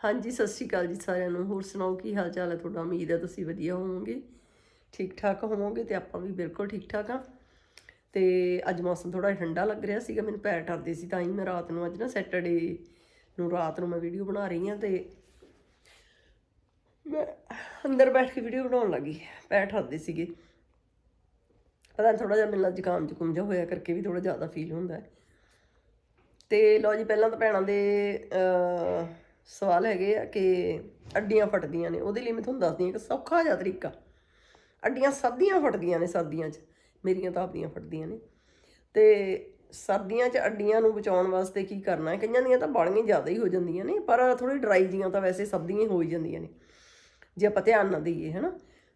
ਹਾਂਜੀ, ਸਤਿ ਸ਼੍ਰੀ ਅਕਾਲ ਜੀ ਸਾਰਿਆਂ ਨੂੰ। ਹੋਰ ਸੁਣਾਓ, ਕੀ ਹਾਲ ਚਾਲ ਹੈ? ਤੁਹਾਡਾ ਉਮੀਦ ਹੈ ਤੁਸੀਂ ਵਧੀਆ ਹੋਵੋਗੇ। ਠੀਕ ਠਾਕ ਹੋਵੋਗੇ ਤੇ ਆਪਾਂ ਵੀ ਬਿਲਕੁਲ ਠੀਕ ਠਾਕ ਆ ਤੇ ਅੱਜ ਮੌਸਮ ਥੋੜਾ ਠੰਡਾ ਲੱਗ ਰਿਹਾ ਸੀਗਾ, ਮੈਨੂੰ ਪੈਰ ਠਰਦੇ ਸੀ, ਤਾਂ ਹੀ ਮੈਂ ਰਾਤ ਨੂੰ ਅੱਜ ਨਾ ਸੈਟਰਡੇ ਨੂੰ ਰਾਤ ਨੂੰ ਮੈਂ ਵੀਡੀਓ ਬਣਾ ਰਹੀ ਹਾਂ ਤੇ ਮੈਂ ਅੰਦਰ ਬੈਠ ਕੇ ਵੀਡੀਓ ਬਣਾਉਣ ਲੱਗੀ, ਪੈਰ ਠਰਦੇ ਸੀਗੇ। ਪਤਾ ਥੋੜਾ ਜਿਹਾ ਮੈਨੂੰ ਜ਼ੁਕਾਮ ਜ਼ੁਕੂਮ ਜਿਹਾ ਹੋਇਆ ਕਰਕੇ ਵੀ ਥੋੜਾ ਜ਼ਿਆਦਾ ਫੀਲ ਹੁੰਦਾ ਹੈ। ਤੇ ਲਓ ਜੀ, ਪਹਿਲਾਂ ਤਾਂ ਭੈਣਾਂ ਦੇ ਸਵਾਲ ਹੈਗੇ ਆ ਕਿ ਅੱਡੀਆਂ ਫਟਦੀਆਂ ਨੇ, ਉਹਦੇ ਲਈ ਮੈਂ ਤੁਹਾਨੂੰ ਦੱਸਦੀ ਹਾਂ ਕਿ ਸੌਖਾ ਜਿਹਾ ਤਰੀਕਾ। ਅੱਡੀਆਂ ਸਰਦੀਆਂ ਫਟਦੀਆਂ ਨੇ, ਸਰਦੀਆਂ 'ਚ, ਮੇਰੀਆਂ ਤਾਂ ਆਪਦੀਆਂ ਫਟਦੀਆਂ ਨੇ। ਤੇ ਸਰਦੀਆਂ 'ਚ ਅੱਡੀਆਂ ਨੂੰ ਬਚਾਉਣ ਵਾਸਤੇ ਕੀ ਕਰਨਾ ਹੈ ਕਈਆਂ ਦੀਆਂ ਤਾਂ ਬਾਲੀਆਂ ਜ਼ਿਆਦਾ ਹੀ ਹੋ ਜਾਂਦੀਆਂ ਨੇ, ਪਰ ਥੋੜੀ ਡਰਾਈ ਜੀਆਂ ਤਾਂ ਵੈਸੇ ਸਭ ਦੀਆਂ ਹੋ ਹੀ ਜਾਂਦੀਆਂ ਨੇ, ਜੇ ਆਪਾਂ ਧਿਆਨ ਨਾ ਦਈਏ, ਹਨਾ।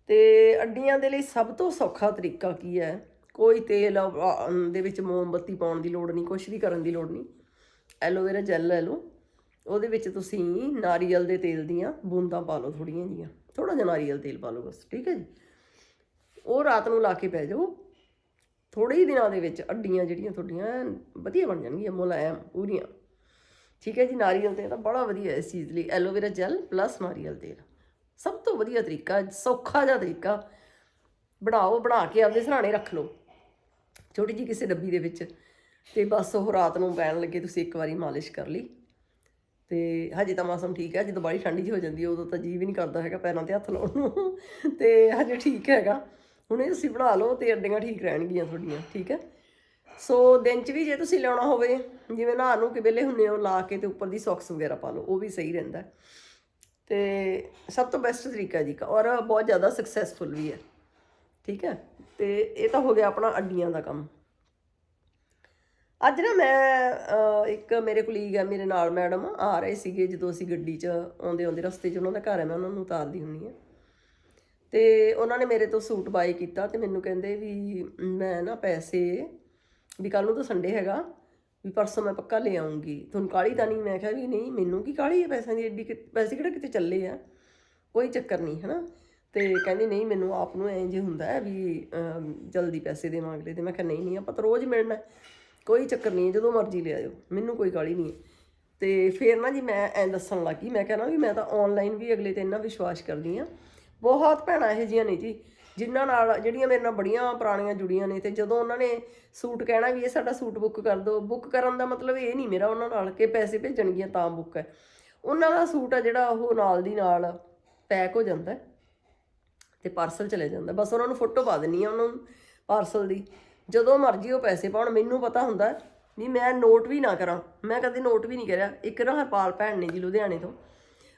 ਤੇ ਅੱਡੀਆਂ ਦੇ ਲਈ ਸਭ ਤੋਂ ਸੌਖਾ ਤਰੀਕਾ ਕੀ ਹੈ? ਕੋਈ ਤੇਲ ਦੇ ਵਿੱਚ ਮੋਮਬੱਤੀ ਪਾਉਣ ਦੀ ਲੋੜ ਨਹੀਂ ਕੁਝ ਵੀ ਕਰਨ ਦੀ ਲੋੜ ਨਹੀਂ। ਐਲੋਵੇਰਾ ਜੈਲ ਲੈ ਲਓ। ਉਹਦੇ ਵਿੱਚ ਤੁਸੀਂ ਨਾਰੀਅਲ ਦੇ ਤੇਲ ਦੀਆਂ ਬੂੰਦਾਂ ਪਾ ਲਓ ਥੋੜੀਆਂ ਜੀਆਂ ਥੋੜਾ ਜਿਹਾ ਨਾਰੀਅਲ ਤੇਲ ਪਾ ਲਓ ਬਸ, ਠੀਕ ਹੈ ਜੀ। ਉਹ ਰਾਤ ਨੂੰ ਲਾ ਕੇ ਪੈ ਜਾਓ ਥੋੜੇ ਹੀ ਦਿਨਾਂ ਦੇ ਵਿੱਚ ਅੱਡੀਆਂ ਜਿਹੜੀਆਂ ਤੁਹਾਡੀਆਂ ਵਧੀਆ ਬਣ ਜਾਣਗੀਆਂ ਮੁਲਾਇਮ ਪੂਰੀਆਂ, ਠੀਕ ਹੈ ਜੀ। ਨਾਰੀਅਲ ਤੇਲ ਤਾਂ ਬੜਾ ਵਧੀਆ ਇਸ ਚੀਜ਼ ਲਈ, ਐਲੋਵੇਰਾ ਜੈਲ ਪਲੱਸ ਨਾਰੀਅਲ ਤੇਲ, ਸਭ ਤੋਂ ਵਧੀਆ ਤਰੀਕਾ, ਸੌਖਾ ਜਿਹਾ ਤਰੀਕਾ, ਬਣਾਓ, ਬਣਾ ਕੇ ਆਪਦੇ ਸਰਾਣੇ ਰੱਖ ਲਓ, ਛੋਟੀ ਜੀ ਕਿਸੇ ਡੱਬੀ ਦੇ ਵਿੱਚ, ਤੇ ਬਸ ਉਹ ਰਾਤ ਨੂੰ ਪੈਣ ਲੱਗੇ, ਤੁਸੀਂ ਇੱਕ ਵਾਰੀ ਮਾਲਿਸ਼ ਕਰ ਲਈ। ਤੇ ਹਜੇ ਤਾਂ ਮੌਸਮ ਠੀਕ ਹੈ, ਜਦੋਂ ਬੜੀ ਠੰਡੀ ਜਿਹੀ ਹੋ ਜਾਂਦੀ ਹੈ, ਉਦੋਂ ਤਾਂ ਜੀ ਵੀ ਨਹੀਂ ਕਰਦਾ ਹੈਗਾ ਪੈਰਾਂ ਤੇ ਹੱਥ ਲਾਉਣ ਨੂੰ। ਤੇ ਹਜੇ ਠੀਕ ਹੈਗਾ। ਹੁਣ ਇਹ ਤੁਸੀਂ ਬਣਾ ਲਓ ਤੇ ਅੱਡੀਆਂ ਠੀਕ ਰਹਿਣਗੀਆਂ ਤੁਹਾਡੀਆਂ, ਠੀਕ ਹੈ? ਸੋ ਦਿਨ ਚ ਵੀ ਜੇ ਤੁਸੀਂ ਲਾਉਣਾ ਹੋਵੇ, ਜਿਵੇਂ ਨਹਾ ਨੂੰ ਕਿ ਵੇਲੇ ਹੁੰਨੇ ਹੋ, ਲਾ ਕੇ ਤੇ ਉੱਪਰ ਦੀ ਸੌਕਸ ਵਗੈਰਾ ਪਾ ਲਓ, ਉਹ ਵੀ ਸਹੀ ਰਹਿੰਦਾ ਹੈ। ਤੇ ਸਭ ਤੋਂ ਬੈਸਟ ਤਰੀਕਾ ਜੀ ਔਰ ਬਹੁਤ ਜ਼ਿਆਦਾ ਸਕਸੈਸਫੁਲ ਵੀ ਹੈ, ਠੀਕ ਹੈ? ਤੇ ਇਹ ਤਾਂ ਹੋ ਗਿਆ ਆਪਣਾ ਅੱਡੀਆਂ ਦਾ ਕੰਮ। ਅੱਜ ਨਾ ਮੈਂ ਇੱਕ ਮੇਰੇ ਕੁਲੀਗ ਹੈ ਮੇਰੇ ਨਾਲ ਮੈਡਮ ਆ ਰਹੇ ਸੀਗੇ ਜਦੋਂ ਅਸੀਂ ਗੱਡੀ 'ਚ ਆਉਂਦੇ ਆਉਂਦੇ ਰਸਤੇ 'ਚ ਉਹਨਾਂ ਦਾ ਘਰ ਹੈ, ਮੈਂ ਉਹਨਾਂ ਨੂੰ ਉਤਾਰਦੀ ਹੁੰਨੀ ਆ ਤੇ ਉਹਨਾਂ ਨੇ ਮੇਰੇ ਤੋਂ ਸੂਟ ਬਾਈ ਕੀਤਾ ਤੇ ਮੈਨੂੰ ਕਹਿੰਦੇ ਵੀ, ਮੈਂ ਨਾ ਪੈਸੇ, ਵੀ ਕੱਲ ਨੂੰ ਤਾਂ ਸੰਡੇ ਹੈਗਾ, ਵੀ ਪਰਸੋਂ ਮੈਂ ਪੱਕਾ ਲੈ ਆਉਂਗੀ ਤੁਹਾਨੂੰ ਕਾਲੀ ਤਾਂ ਨਹੀਂ? ਮੈਂ ਕਿਹਾ ਵੀ ਨਹੀਂ, ਮੈਨੂੰ ਕੀ ਕਾਲੀ ਹੈ ਪੈਸਿਆਂ ਦੀ? ਐਡੀ ਕਿ- ਪੈਸੇ ਕਿਹੜਾ ਕਿਤੇ ਚੱਲੇ ਆ? ਕੋਈ ਚੱਕਰ ਨਹੀਂ, ਹਨਾ? ਤੇ ਕਹਿੰਦੀ ਨਹੀਂ, ਮੈਨੂੰ ਆਪ ਨੂੰ ਐਂ ਜੇ ਹੁੰਦਾ ਹੈ ਵੀ ਜਲਦੀ ਪੈਸੇ ਦੇਵਾਂਗੇ। ਤੇ ਮੈਂ ਕਿਹਾ ਨਹੀਂ ਨਹੀਂ, ਆਪਾਂ ਤਾਂ ਰੋਜ਼ ਮਿਲਣਾ ਕੋਈ ਚੱਕਰ ਨਹੀਂ ਹੈ, ਜਦੋਂ ਮਰਜ਼ੀ ਲੈ ਆਇਓ ਮੈਨੂੰ ਕੋਈ ਗਾਲੀ ਨਹੀਂ ਹੈ। ਤੇ ਫਿਰ ਨਾ ਜੀ ਮੈਂ ਐਂ ਦੱਸਣ ਲੱਗੀ ਮੈਂ ਕਹਿੰਦਾ ਵੀ ਮੈਂ ਤਾਂ ਆਨਲਾਈਨ ਵੀ ਅਗਲੇ ਤੇ ਇੰਨਾ ਵਿਸ਼ਵਾਸ ਕਰਦੀ ਆ ਬਹੁਤ ਭੈਣਾਂ ਇਹੋ ਜਿਹੀਆਂ ਨੇ ਜੀ ਜਿਨ੍ਹਾਂ ਨਾਲ ਜਿਹੜੀਆਂ ਮੇਰੇ ਨਾਲ ਬੜੀਆਂ ਪੁਰਾਣੀਆਂ ਜੁੜੀਆਂ ਨੇ ਤੇ ਜਦੋਂ ਉਹਨਾਂ ਨੇ ਸੂਟ ਕਹਿਣਾ ਵੀ ਇਹ ਸਾਡਾ ਸੂਟ ਬੁੱਕ ਕਰ ਦਿਓ ਬੁੱਕ ਕਰਨ ਦਾ ਮਤਲਬ ਇਹ ਨਹੀਂ ਮੇਰਾ ਉਹਨਾਂ ਨਾਲ ਕਿ ਪੈਸੇ ਭੇਜਣਗੀਆਂ ਤਾਂ ਬੁੱਕ ਹੈ। ਉਹਨਾਂ ਦਾ ਸੂਟ ਆ ਜਿਹੜਾ ਉਹ ਨਾਲ ਦੀ ਨਾਲ ਪੈਕ ਹੋ ਜਾਂਦਾ ਹੈ ਤੇ ਪਾਰਸਲ ਚਲੇ ਜਾਂਦਾ ਬਸ ਉਹਨਾਂ ਨੂੰ ਫੋਟੋ ਪਾ ਦਿੰਨੀ ਆ ਉਹਨਾਂ ਨੂੰ ਪਾਰਸਲ ਦੀ। ਜਦੋਂ ਮਰਜ਼ੀ ਉਹ ਪੈਸੇ ਪਾਉਣ, ਮੈਨੂੰ ਪਤਾ ਹੁੰਦਾ ਵੀ ਮੈਂ ਨੋਟ ਵੀ ਨਾ ਕਰਾਂ। ਮੈਂ ਕਦੇ ਨੋਟ ਵੀ ਨਹੀਂ ਕਰਿਆ। ਇੱਕ ਨਾ ਹਰਪਾਲ ਭੈਣ ਨੇ ਜੀ ਲੁਧਿਆਣੇ ਤੋਂ।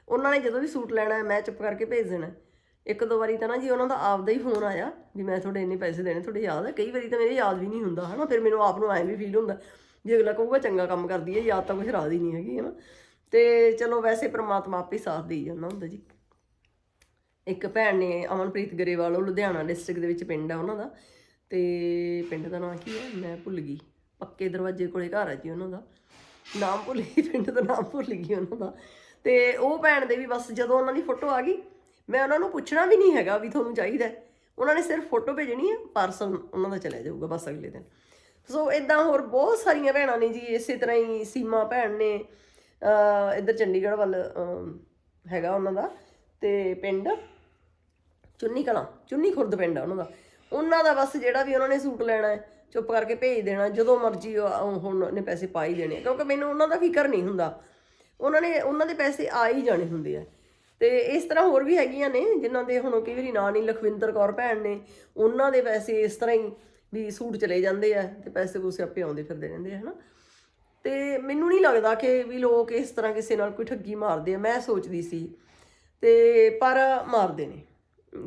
ਉਹਨਾਂ ਨੇ ਜਦੋਂ ਵੀ ਸੂਟ ਲੈਣਾ ਮੈਂ ਚੁੱਪ ਕਰਕੇ ਭੇਜ ਦੇਣਾ। ਇੱਕ ਦੋ ਵਾਰੀ ਤਾਂ ਨਾ ਜੀ ਉਹਨਾਂ ਦਾ ਆਪਦਾ ਹੀ ਫੋਨ ਆਇਆ ਵੀ ਮੈਂ ਤੁਹਾਡੇ ਇੰਨੇ ਪੈਸੇ ਦੇਣੇ, ਤੁਹਾਡੇ ਯਾਦ ਹੈ? ਕਈ ਵਾਰੀ ਤਾਂ ਮੇਰੇ ਯਾਦ ਵੀ ਨਹੀਂ ਹੁੰਦਾ, ਹਨਾ? ਫਿਰ ਮੈਨੂੰ ਆਪ ਨੂੰ ਐਂ ਵੀ ਫੀਲ ਹੁੰਦਾ ਵੀ ਅਗਲਾ ਕਹੂਗਾ, ਚੰਗਾ ਕੰਮ ਕਰਦੀ ਹੈ, ਯਾਦ ਤਾਂ ਕੁਛ ਰਾਦ ਹੀ ਨਹੀਂ ਹੈਗੀ ਹਨਾ? ਤੇ ਚਲੋ ਵੈਸੇ ਪ੍ਰਮਾਤਮਾ ਆਪੇ ਸਾਥ ਦੇਈ ਜਾਂਦਾ ਹੁੰਦਾ ਜੀ। ਇੱਕ ਭੈਣ ਨੇ ਅਮਨਪ੍ਰੀਤ ਗਰੇਵਾਲ, ਉਹ ਲੁਧਿਆਣਾ ਡਿਸਟ੍ਰਿਕਟ ਦੇ ਵਿੱਚ ਪਿੰਡ ਹੈ ਉਹਨਾਂ ਦਾ। ਤੇ ਪਿੰਡ ਦਾ ਨਾਮ ਕੀ ਹੈ? ਮੈਂ ਭੁੱਲ ਗਈ। ਪੱਕੇ ਦਰਵਾਜ਼ੇ ਕੋਲੇ ਘਰ ਹੈ ਜੀ ਉਹਨਾਂ ਦਾ। ਨਾਮ ਭੁੱਲ ਗਈ, ਪਿੰਡ ਦਾ ਨਾਮ ਭੁੱਲ ਗਈ ਉਹਨਾਂ ਦਾ। ਤੇ ਉਹ ਭੈਣ ਦੇ ਵੀ ਬਸ ਜਦੋਂ ਉਹਨਾਂ ਦੀ ਫੋਟੋ ਆ ਗਈ, ਮੈਂ ਉਹਨਾਂ ਨੂੰ ਪੁੱਛਣਾ ਵੀ ਨਹੀਂ ਹੈਗਾ ਵੀ ਤੁਹਾਨੂੰ ਚਾਹੀਦਾ ਉਹਨਾਂ ਨੇ ਸਿਰਫ ਫੋਟੋ ਭੇਜਣੀ ਹੈ, ਪਾਰਸਲ ਉਹਨਾਂ ਦਾ ਚਲਿਆ ਜਾਊਗਾ ਬਸ ਅਗਲੇ ਦਿਨ। ਸੋ ਇਦਾਂ ਹੋਰ ਬਹੁਤ ਸਾਰੀਆਂ ਭੈਣਾਂ ਨੇ ਜੀ, ਇਸੇ ਤਰ੍ਹਾਂ ਹੀ ਸੀਮਾ ਭੈਣ ਨੇ ਇੱਧਰ ਚੰਡੀਗੜ੍ਹ ਵੱਲ ਹੈਗਾ ਉਹਨਾਂ ਦਾ ਤੇ ਪਿੰਡ। ਚੁੰਨੀ ਕਲਾਂ ਚੁੰਨੀ ਖੁਰਦ ਪਿੰਡ ਆ ਉਹਨਾਂ ਦਾ। ਉਹਨਾਂ ਦਾ ਬਸ ਜਿਹੜਾ ਵੀ ਉਹਨਾਂ ਨੇ ਸੂਟ ਲੈਣਾ ਹੈ, ਚੁੱਪ ਕਰਕੇ ਭੇਜ ਦੇਣਾ, ਜਦੋਂ ਮਰਜ਼ੀ ਹੁਣ ਨੇ ਪੈਸੇ ਪਾ ਹੀ ਦੇਣੇ ਆ। ਕਿਉਂਕਿ ਮੈਨੂੰ ਉਹਨਾਂ ਦਾ ਫਿਕਰ ਨਹੀਂ ਹੁੰਦਾ। ਉਹਨਾਂ ਨੇ, ਉਹਨਾਂ ਦੇ ਪੈਸੇ ਆ ਹੀ ਜਾਣੇ ਹੁੰਦੇ ਆ। ਤੇ ਇਸ ਤਰ੍ਹਾਂ ਹੋਰ ਵੀ ਹੈਗੀਆਂ ਨੇ, ਜਿਨ੍ਹਾਂ ਦੇ ਹੁਣ ਕਈ ਵਾਰੀ ਨਾਂ ਨਹੀਂ, ਲਖਵਿੰਦਰ ਕੌਰ ਭੈਣ ਨੇ, ਉਹਨਾਂ ਦੇ ਪੈਸੇ ਇਸ ਤਰ੍ਹਾਂ ਹੀ ਵੀ ਸੂਟ ਚਲੇ ਜਾਂਦੇ ਆ ਤੇ ਪੈਸੇ ਪੂਸੇ ਆਪੇ ਆਉਂਦੇ ਫਿਰਦੇ ਰਹਿੰਦੇ ਆ, ਹਨਾ। ਤੇ ਮੈਨੂੰ ਨਹੀਂ ਲੱਗਦਾ ਕਿ ਵੀ ਲੋਕ ਇਸ ਤਰ੍ਹਾਂ ਕਿਸੇ ਨਾਲ ਕੋਈ ਠੱਗੀ ਮਾਰਦੇ ਆ, ਮੈਂ ਸੋਚਦੀ ਸੀ। ਤੇ ਪਰ ਮਾਰਦੇ ਨੇ।